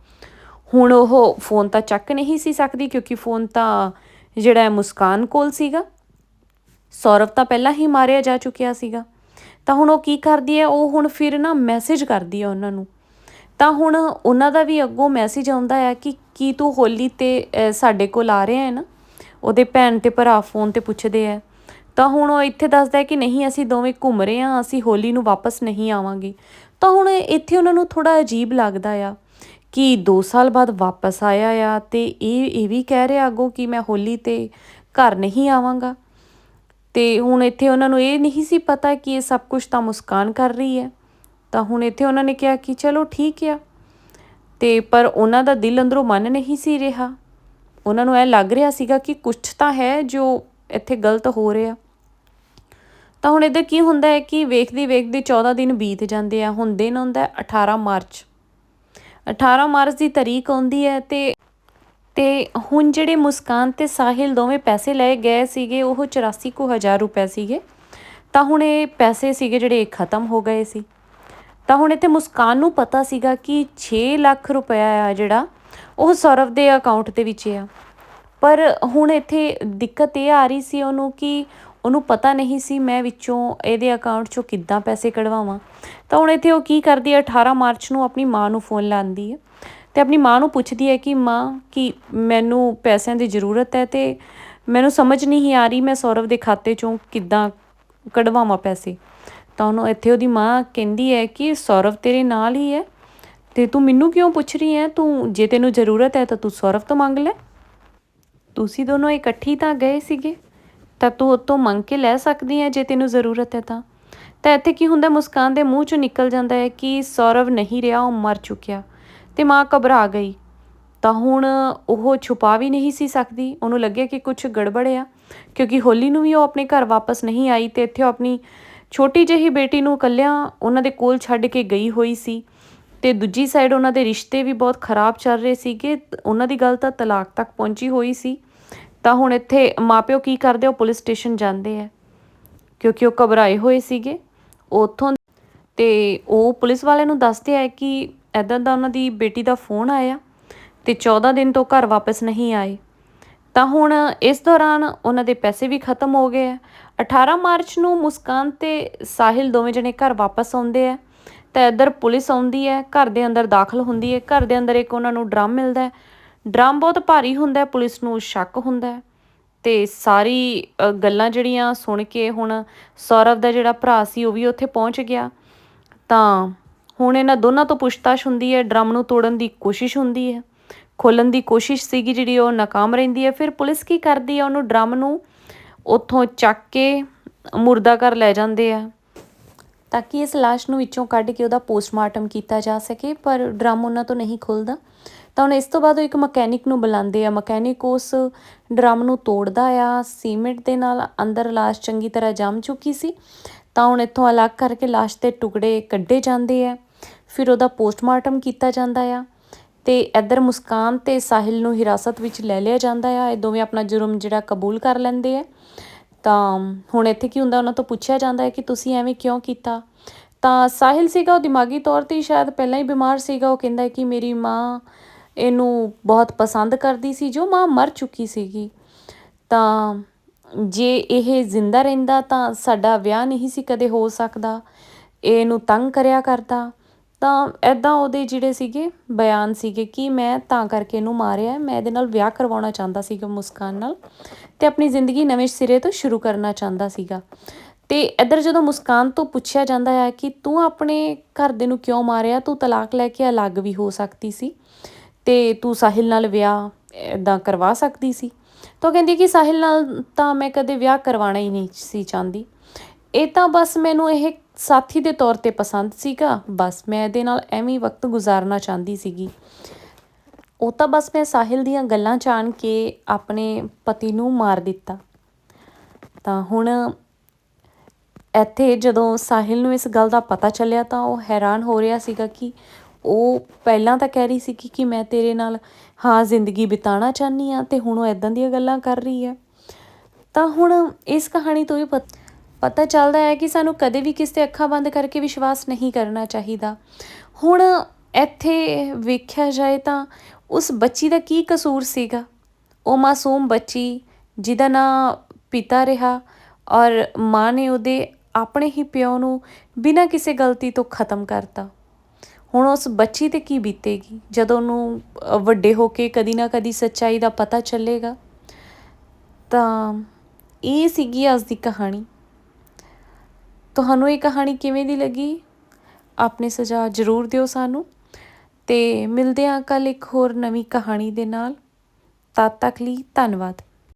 ਹੁਣ ਉਹ ਫੋਨ ਤਾਂ ਚੱਕ ਨਹੀਂ ਸੀ ਸਕਦੀ ਕਿਉਂਕਿ ਫੋਨ ਤਾਂ ਜਿਹੜਾ ਹੈ ਮੁਸਕਾਨ ਕੋਲ ਸੀਗਾ। ਸੌਰਵ ਤਾਂ ਪਹਿਲਾਂ ਹੀ ਮਾਰਿਆ ਜਾ ਚੁੱਕਿਆ ਸੀਗਾ। ਤਾਂ ਹੁਣ ਉਹ ਕੀ ਕਰਦੀ ਹੈ, ਉਹ ਹੁਣ ਫਿਰ ਨਾ ਮੈਸੇਜ ਕਰਦੀ ਹੈ ਉਹਨਾਂ ਨੂੰ। ਤਾਂ ਹੁਣ ਉਹਨਾਂ ਦਾ ਵੀ ਅੱਗੋਂ ਮੈਸੇਜ ਆਉਂਦਾ ਹੈ ਕਿ ਕੀ ਤੂੰ ਹੋਲੀ ਤੇ ਸਾਡੇ ਕੋਲ ਆ ਰਿਹਾ ਹੈ ਨਾ? ਉਹਦੇ ਭੈਣ ਤੇ ਭਰਾ ਫੋਨ ਤੇ ਪੁੱਛਦੇ ਆ। ਤਾਂ ਹੁਣ ਉਹ ਇੱਥੇ ਦੱਸਦਾ ਹੈ ਕਿ ਨਹੀਂ, ਅਸੀਂ ਦੋਵੇਂ ਘੁੰਮ ਰਹੇ ਹਾਂ, ਅਸੀਂ ਹੋਲੀ ਨੂੰ ਵਾਪਸ ਨਹੀਂ ਆਵਾਂਗੇ। ਤਾਂ ਹੁਣ ਇੱਥੇ ਉਹਨਾਂ ਨੂੰ ਥੋੜਾ ਅਜੀਬ ਲੱਗਦਾ ਆ ਕਿ 2 ਸਾਲ ਬਾਅਦ ਵਾਪਸ ਆਇਆ ਆ ਤੇ ਇਹ ਇਹ ਵੀ ਕਹਿ ਰਿਹਾ ਅੱਗੋਂ ਕਿ ਮੈਂ ਹੋਲੀ ਤੇ ਘਰ ਨਹੀਂ ਆਵਾਂਗਾ। ਤੇ ਹੁਣ ਇੱਥੇ ਉਹਨਾਂ ਨੂੰ ਇਹ ਨਹੀਂ ਸੀ ਪਤਾ ਕਿ ਇਹ ਸਭ ਕੁਝ ਤਾਂ ਮੁਸਕਾਨ ਕਰ ਰਹੀ ਹੈ। ਤਾਂ ਹੁਣ ਇੱਥੇ ਉਹਨਾਂ ਨੇ ਕਿਹਾ ਕਿ ਚਲੋ ਠੀਕ ਆ। ਤੇ ਪਰ ਉਹਨਾਂ ਦਾ ਦਿਲ ਅੰਦਰੋਂ ਮੰਨ ਨਹੀਂ ਸੀ ਰਿਹਾ। ਉਹਨਾਂ ਨੂੰ ਇਹ ਲੱਗ ਰਿਹਾ ਸੀਗਾ ਕਿ ਕੁਝ ਤਾਂ ਹੈ ਜੋ ਇੱਥੇ ਗਲਤ ਹੋ ਰਿਹਾ। ਤਾਂ ਹੁਣ ਇਹਦੇ ਕੀ ਹੁੰਦਾ ਹੈ ਕਿ ਵੇਖਦੇ ਵੇਖਦੇ 14 ਦਿਨ ਬੀਤ ਜਾਂਦੇ ਆ। ਹੁਣ ਦਿਨ ਹੁੰਦਾ ਹੈ 18 ਮਾਰਚ। 18 ਮਾਰਚ ਦੀ ਤਾਰੀਖ ਆਉਂਦੀ ਹੈ ਤੇ ਤੇ ਹੁਣ ਜਿਹੜੇ ਮੁਸਕਾਨ ਤੇ ਸਾਹਿਲ ਦੋਵੇਂ ਪੈਸੇ ਲਏ ਗਏ ਸੀਗੇ, ਉਹ 84 ਕੁ ਹਜ਼ਾਰ ਰੁਪਏ ਸੀਗੇ। ਤਾਂ ਹੁਣ ਇਹ ਪੈਸੇ ਸੀਗੇ ਜਿਹੜੇ ਖਤਮ ਹੋ ਗਏ ਸੀ। ਤਾਂ ਹੁਣ ਇੱਥੇ ਮੁਸਕਾਨ ਨੂੰ ਪਤਾ ਸੀਗਾ ਕਿ 6 ਲੱਖ ਰੁਪਇਆ ਆ ਜਿਹੜਾ ਉਹ ਸੌਰਵ ਦੇ ਅਕਾਊਂਟ ਦੇ ਵਿੱਚ ਆ। ਪਰ ਹੁਣ ਇੱਥੇ ਦਿੱਕਤ ਇਹ ਆ ਰਹੀ ਸੀ ਉਹਨੂੰ ਕਿ ਉਹਨੂੰ ਪਤਾ ਨਹੀਂ ਸੀ ਮੈਂ ਵਿੱਚੋਂ ਇਹਦੇ ਅਕਾਊਂਟ 'ਚੋਂ ਕਿੱਦਾਂ ਪੈਸੇ ਕਢਵਾਵਾਂ। ਤਾਂ ਹੁਣ ਇੱਥੇ ਉਹ ਕੀ ਕਰਦੀ ਹੈ 18 ਮਾਰਚ ਨੂੰ ਆਪਣੀ ਮਾਂ ਨੂੰ ਫੋਨ ਲਾਉਂਦੀ ਹੈ ਤੇ ਆਪਣੀ ਮਾਂ ਨੂੰ ਪੁੱਛਦੀ ਹੈ ਕਿ ਮਾਂ, ਕਿ ਮੈਨੂੰ ਪੈਸਿਆਂ ਦੀ ਜ਼ਰੂਰਤ ਹੈ ਤੇ ਮੈਨੂੰ ਸਮਝ ਨਹੀਂ ਆ ਰਹੀ ਮੈਂ ਸੌਰਵ ਦੇ ਖਾਤੇ 'ਚੋਂ ਕਿੱਦਾਂ ਕਢਵਾਵਾਂ ਪੈਸੇ। ਤਾਂ ਉਹਨੂੰ ਇੱਥੇ ਉਹਦੀ ਮਾਂ ਕਹਿੰਦੀ ਹੈ ਕਿ ਸੌਰਵ ਤੇਰੇ ਨਾਲ ਹੀ ਹੈ। ਤੇ ਤੂੰ ਮੈਨੂੰ ਕਿਉਂ ਪੁੱਛ ਰਹੀ ਹੈ? ਤੂੰ, ਜੇ ਤੈਨੂੰ ਜ਼ਰੂਰਤ ਹੈ ਤਾਂ ਤੂੰ ਸੌਰਵ ਤੋਂ ਮੰਗ ਲੈ। ਤੁਸੀਂ ਦੋਨੋਂ ਇਕੱਠੀ ਤਾਂ ਗਏ ਸੀਗੇ, ਤਾਂ ਤੂੰ ਉਹ ਤੋਂ ਮੰਗ ਕੇ ਲੈ ਸਕਦੀ ਹੈ ਜੇ ਤੈਨੂੰ ਜ਼ਰੂਰਤ ਹੈ ਤਾਂ। ਤਾਂ ਇੱਥੇ ਕੀ ਹੁੰਦਾ, ਮੁਸਕਾਨ ਦੇ ਮੂੰਹ ਚੋਂ ਨਿਕਲ ਜਾਂਦਾ ਹੈ ਕਿ ਸੌਰਵ ਨਹੀਂ ਰਿਹਾ, ਉਹ ਮਰ ਚੁੱਕਿਆ ਤੇ ਮਾਂ ਘਬਰਾ ਗਈ। ਤਾਂ ਹੁਣ ਉਹ ਛੁਪਾ ਵੀ ਨਹੀਂ ਸੀ ਸਕਦੀ। ਉਹਨੂੰ ਲੱਗਿਆ ਕਿ ਕੁਝ ਗੜਬੜ ਆ, ਕਿਉਂਕਿ ਹੋਲੀ ਨੂੰ ਵੀ ਉਹ ਆਪਣੇ ਘਰ ਵਾਪਸ ਨਹੀਂ ਆਈ ਤੇ ਇੱਥੇ ਉਹ ਆਪਣੀ ਛੋਟੀ ਜਿਹੀ ਬੇਟੀ ਨੂੰ ਇਕੱਲਿਆਂ ਉਹਨਾਂ ਦੇ ਕੋਲ ਛੱਡ ਕੇ ਗਈ ਹੋਈ ਸੀ। ਤੇ ਦੂਜੀ ਸਾਈਡ ਉਹਨਾਂ ਦੇ ਰਿਸ਼ਤੇ ਵੀ ਬਹੁਤ ਖਰਾਬ ਚੱਲ ਰਹੇ ਸੀਗੇ। ਉਹਨਾਂ ਦੀ ਗੱਲ ਤਾਂ ਤਲਾਕ ਤੱਕ ਪਹੁੰਚੀ ਹੋਈ ਸੀ। ਤਾਂ ਹੁਣ ਇੱਥੇ ਮਾਪਿਓ ਕੀ ਕਰਦੇ? ਉਹ ਪੁਲਿਸ ਸਟੇਸ਼ਨ ਜਾਂਦੇ ਆ, ਕਿਉਂਕਿ ਉਹ ਘਬਰਾਏ ਹੋਏ ਸੀਗੇ। ਉੱਥੋਂ ਤੇ ਉਹ ਪੁਲਿਸ ਵਾਲਿਆਂ ਨੂੰ ਦੱਸਦੇ ਆ ਕਿ ਐਦਾਂ ਦਾ ਉਹਨਾਂ ਦੀ ਬੇਟੀ ਦਾ ਫੋਨ ਆਇਆ ਤੇ 14 ਦਿਨ ਤੋਂ ਘਰ ਵਾਪਸ ਨਹੀਂ ਆਏ। ਤਾਂ ਹੁਣ ਇਸ ਦੌਰਾਨ ਉਹਨਾਂ ਦੇ ਪੈਸੇ ਵੀ ਖਤਮ ਹੋ ਗਏ ਆ। 18 ਮਾਰਚ ਨੂੰ ਮੁਸਕਾਨ ਤੇ ਸਾਹਿਲ ਦੋਵੇਂ ਜਣੇ ਘਰ ਵਾਪਸ ਆਉਂਦੇ ਆ। ਤਾਂ ਇੱਧਰ ਪੁਲਿਸ ਆਉਂਦੀ ਹੈ, ਘਰ ਦੇ ਅੰਦਰ ਦਾਖਲ ਹੁੰਦੀ ਹੈ। ਘਰ ਦੇ ਅੰਦਰ ਇੱਕ ਉਹਨਾਂ ਨੂੰ ਡਰਮ ਮਿਲਦਾ ਹੈ। ਡਰਮ ਬਹੁਤ ਭਾਰੀ ਹੁੰਦਾ ਹੈ, ਪੁਲਿਸ ਨੂੰ ਸ਼ੱਕ ਹੁੰਦਾ ਹੈ। ਤੇ ਸਾਰੀ ਗੱਲਾਂ ਜਿਹੜੀਆਂ ਸੁਣ ਕੇ ਹੁਣ ਸੌਰਵ ਦਾ ਜਿਹੜਾ ਭਰਾ ਸੀ, ਉਹ ਵੀ ਉੱਥੇ ਪਹੁੰਚ ਗਿਆ। ਤਾਂ ਹੁਣ ਇਹਨਾਂ ਦੋਨਾਂ ਤੋਂ ਪੁੱਛਤਾਛ ਹੁੰਦੀ ਹੈ, ਡਰਮ ਨੂੰ ਤੋੜਨ ਦੀ ਕੋਸ਼ਿਸ਼ ਹੁੰਦੀ ਹੈ। ਖੋਲਣ ਦੀ ਕੋਸ਼ਿਸ਼ ਸੀਗੀ ਜਿਹੜੀ ਉਹ ਨਾਕਾਮ ਰਹਿੰਦੀ ਹੈ। ਫਿਰ ਪੁਲਿਸ ਕੀ ਕਰਦੀ ਹੈ, ਉਹਨੂੰ ਡਰਮ ਨੂੰ ਉੱਥੋਂ ਚੱਕ ਕੇ ਮੁਰਦਾ ਕਰ ਲੈ ਜਾਂਦੇ ਆ। ਤਾਂ ਕਿ ਇਸ লাশ ਨੂੰ ਵਿੱਚੋਂ ਕੱਢ ਕੇ ਉਹਦਾ ਪੋਸਟਮਾਰਟਮ ਕੀਤਾ ਜਾ ਸਕੇ ਪਰ ਡਰਮ ਉਹਨਾਂ ਤੋਂ ਨਹੀਂ ਖੁੱਲਦਾ ਤਾਂ ਹੁਣ ਇਸ ਤੋਂ ਬਾਅਦ ਉਹ ਇੱਕ ਮਕੈਨਿਕ ਨੂੰ ਬੁਲਾਉਂਦੇ ਆ ਮਕੈਨਿਕ ਉਸ ਡਰਮ ਨੂੰ ਤੋੜਦਾ ਆ ਸੀਮੈਂਟ ਦੇ ਨਾਲ ਅੰਦਰ লাশ ਚੰਗੀ ਤਰ੍ਹਾਂ ਜੰਮ ਚੁੱਕੀ ਸੀ ਤਾਂ ਹੁਣ ਇੱਥੋਂ ਅਲੱਗ ਕਰਕੇ লাশ ਦੇ ਟੁਕੜੇ ਕੱਢੇ ਜਾਂਦੇ ਆ ਫਿਰ ਉਹਦਾ ਪੋਸਟਮਾਰਟਮ ਕੀਤਾ ਜਾਂਦਾ ਆ ਤੇ ਇੱਧਰ ਮੁਸਕਾਨ ਤੇ ਸਾਹਿਲ ਨੂੰ ਹਿਰਾਸਤ ਵਿੱਚ ਲੈ ਲਿਆ ਜਾਂਦਾ ਆ ਇਹ ਦੋਵੇਂ ਆਪਣਾ ਜੁਰਮ ਜਿਹੜਾ ਕਬੂਲ ਕਰ ਲੈਂਦੇ ਆ ਤਾਂ ਹੁਣ ਇੱਥੇ ਕੀ ਹੁੰਦਾ, ਉਹਨਾਂ ਤੋਂ ਪੁੱਛਿਆ ਜਾਂਦਾ ਹੈ ਕਿ ਤੁਸੀਂ ਐਵੇਂ ਕਿਉਂ ਕੀਤਾ? ਤਾਂ ਸਾਹਿਲ ਸੀਗਾ ਉਹ ਦਿਮਾਗੀ ਤੌਰ ਤੇ ਸ਼ਾਇਦ ਪਹਿਲਾਂ ਹੀ ਬਿਮਾਰ ਸੀਗਾ, ਉਹ ਕਹਿੰਦਾ ਕਿ ਮੇਰੀ ਮਾਂ ਇਹਨੂੰ ਬਹੁਤ ਪਸੰਦ ਕਰਦੀ ਸੀ, ਜੋ ਮਾਂ ਮਰ ਚੁੱਕੀ ਸੀਗੀ। ਤਾਂ ਜੇ ਇਹ ਜ਼ਿੰਦਾ ਰਹਿੰਦਾ ਤਾਂ ਸਾਡਾ ਵਿਆਹ ਨਹੀਂ ਸੀ ਕਦੇ ਹੋ ਸਕਦਾ, ਇਹਨੂੰ ਤੰਗ ਕਰਿਆ ਕਰਦਾ। ਤਾਂ ਇੱਦਾਂ ਉਹਦੇ ਜਿਹੜੇ ਸੀਗੇ ਬਿਆਨ ਸੀਗੇ ਕਿ ਮੈਂ ਤਾਂ ਕਰਕੇ ਇਹਨੂੰ ਮਾਰਿਆ, ਮੈਂ ਇਹਦੇ ਨਾਲ ਵਿਆਹ ਕਰਵਾਉਣਾ ਚਾਹੁੰਦਾ ਸੀਗਾ ਮੁਸਕਾਨ ਨਾਲ ਤੇ ਆਪਣੀ ਜ਼ਿੰਦਗੀ ਨਵੇਂ ਸਿਰੇ ਤੋਂ ਸ਼ੁਰੂ ਕਰਨਾ ਚਾਹੁੰਦਾ ਸੀਗਾ। ਤੇ ਇੱਧਰ ਜਦੋਂ ਮੁਸਕਾਨ ਤੋਂ ਪੁੱਛਿਆ ਜਾਂਦਾ ਹੈ ਕਿ ਤੂੰ ਆਪਣੇ ਘਰ ਦੇ ਨੂੰ ਕਿਉਂ ਮਾਰਿਆ, ਤੂੰ ਤਲਾਕ ਲੈ ਕੇ ਅਲੱਗ ਵੀ ਹੋ ਸਕਦੀ ਸੀ ਤੇ ਤੂੰ ਸਾਹਿਲ ਨਾਲ ਵਿਆਹ ਇਦਾਂ ਕਰਵਾ ਸਕਦੀ ਸੀ। ਤਾਂ ਕਹਿੰਦੀ ਕਿ ਸਾਹਿਲ ਨਾਲ ਤਾਂ ਮੈਂ ਕਦੇ ਵਿਆਹ ਕਰਵਾਉਣਾ ਹੀ ਨਹੀਂ ਸੀ ਚਾਹੁੰਦੀ। ਇਹ ਤਾਂ ਬਸ ਮੈਨੂੰ ਇਹ ਸਾਥੀ ਦੇ ਤੌਰ ਤੇ ਪਸੰਦ ਸੀਗਾ। ਬਸ ਮੈਂ ਇਹਦੇ ਨਾਲ ਐਵੇਂ ਵਕਤ ਗੁਜ਼ਾਰਨਾ ਚਾਹੁੰਦੀ ਸੀਗੀ। ਉਹ ਤਾਂ ਬਸ ਮੈਂ ਸਾਹਿਲ ਦੀਆਂ ਗੱਲਾਂ ਜਾਣ ਕੇ ਆਪਣੇ ਪਤੀ ਨੂੰ ਮਾਰ ਦਿੱਤਾ। ਤਾਂ ਹੁਣ ਇੱਥੇ ਜਦੋਂ ਸਾਹਿਲ ਨੂੰ ਇਸ ਗੱਲ ਦਾ ਪਤਾ ਚੱਲਿਆ ਤਾਂ ਉਹ ਹੈਰਾਨ ਹੋ ਰਿਹਾ ਸੀਗਾ ਕਿ ਉਹ ਪਹਿਲਾਂ ਤਾਂ ਕਹਿ ਰਹੀ ਸੀ ਕਿ ਮੈਂ ਤੇਰੇ ਨਾਲ ਹਾਂ ਜ਼ਿੰਦਗੀ ਬਿਤਾਉਣਾ ਚਾਹਨੀ ਆ ਤੇ ਹੁਣ ਉਹ ਇਦਾਂ ਦੀਆਂ ਗੱਲਾਂ ਕਰ ਰਹੀ ਹੈ। ਤਾਂ ਹੁਣ ਇਸ ਕਹਾਣੀ ਤੋਂ ਇਹ ਪਤਾ ਚੱਲਦਾ ਹੈ ਕਿ ਸਾਨੂੰ ਕਦੇ ਵੀ ਕਿਸੇ ਤੇ ਅੱਖਾਂ ਬੰਦ ਕਰਕੇ ਵਿਸ਼ਵਾਸ ਨਹੀਂ ਕਰਨਾ ਚਾਹੀਦਾ। ਹੁਣ ਇੱਥੇ ਵੇਖਿਆ ਜਾਏ ਤਾਂ ਉਸ ਬੱਚੀ ਦਾ ਕੀ ਕਸੂਰ ਸੀਗਾ? ਉਹ ਮਾਸੂਮ ਬੱਚੀ ਜਿਹਦਾ ਨਾਂ ਪਿਤਾ ਰਿਹਾ ਔਰ ਮਾਂ ਨੇ ਉਹਦੇ ਆਪਣੇ ਹੀ ਪਿਓ ਨੂੰ ਬਿਨਾਂ ਕਿਸੇ ਗਲਤੀ ਤੋਂ ਖਤਮ ਕਰਤਾ। ਹੁਣ ਉਸ ਬੱਚੀ ਤੇ ਕੀ ਬੀਤੇਗੀ? ਜਦੋਂ ਉਹਨੂੰ ਵੱਡੇ ਹੋ ਕੇ ਕਦੀ ਨਾ ਕਦੀ ਸੱਚਾਈ ਦਾ ਪਤਾ ਚੱਲੇਗਾ। ਤਾਂ ਇਹ ਸੀਗੀ ਅੱਜ ਦੀ ਕਹਾਣੀ। ਤੁਹਾਨੂੰ ਇਹ ਕਹਾਣੀ ਕਿਵੇਂ ਦੀ ਲੱਗੀ? ਆਪਣੀ ਸੁਝਾਅ ਜ਼ਰੂਰ ਦਿਓ ਸਾਨੂੰ। ਤੇ ਮਿਲਦੇ ਹਾਂ ਕੱਲ ਇੱਕ ਹੋਰ ਨਵੀਂ ਕਹਾਣੀ ਦੇ ਨਾਲ। ਤਦ ਤੱਕ ਲਈ ਧੰਨਵਾਦ।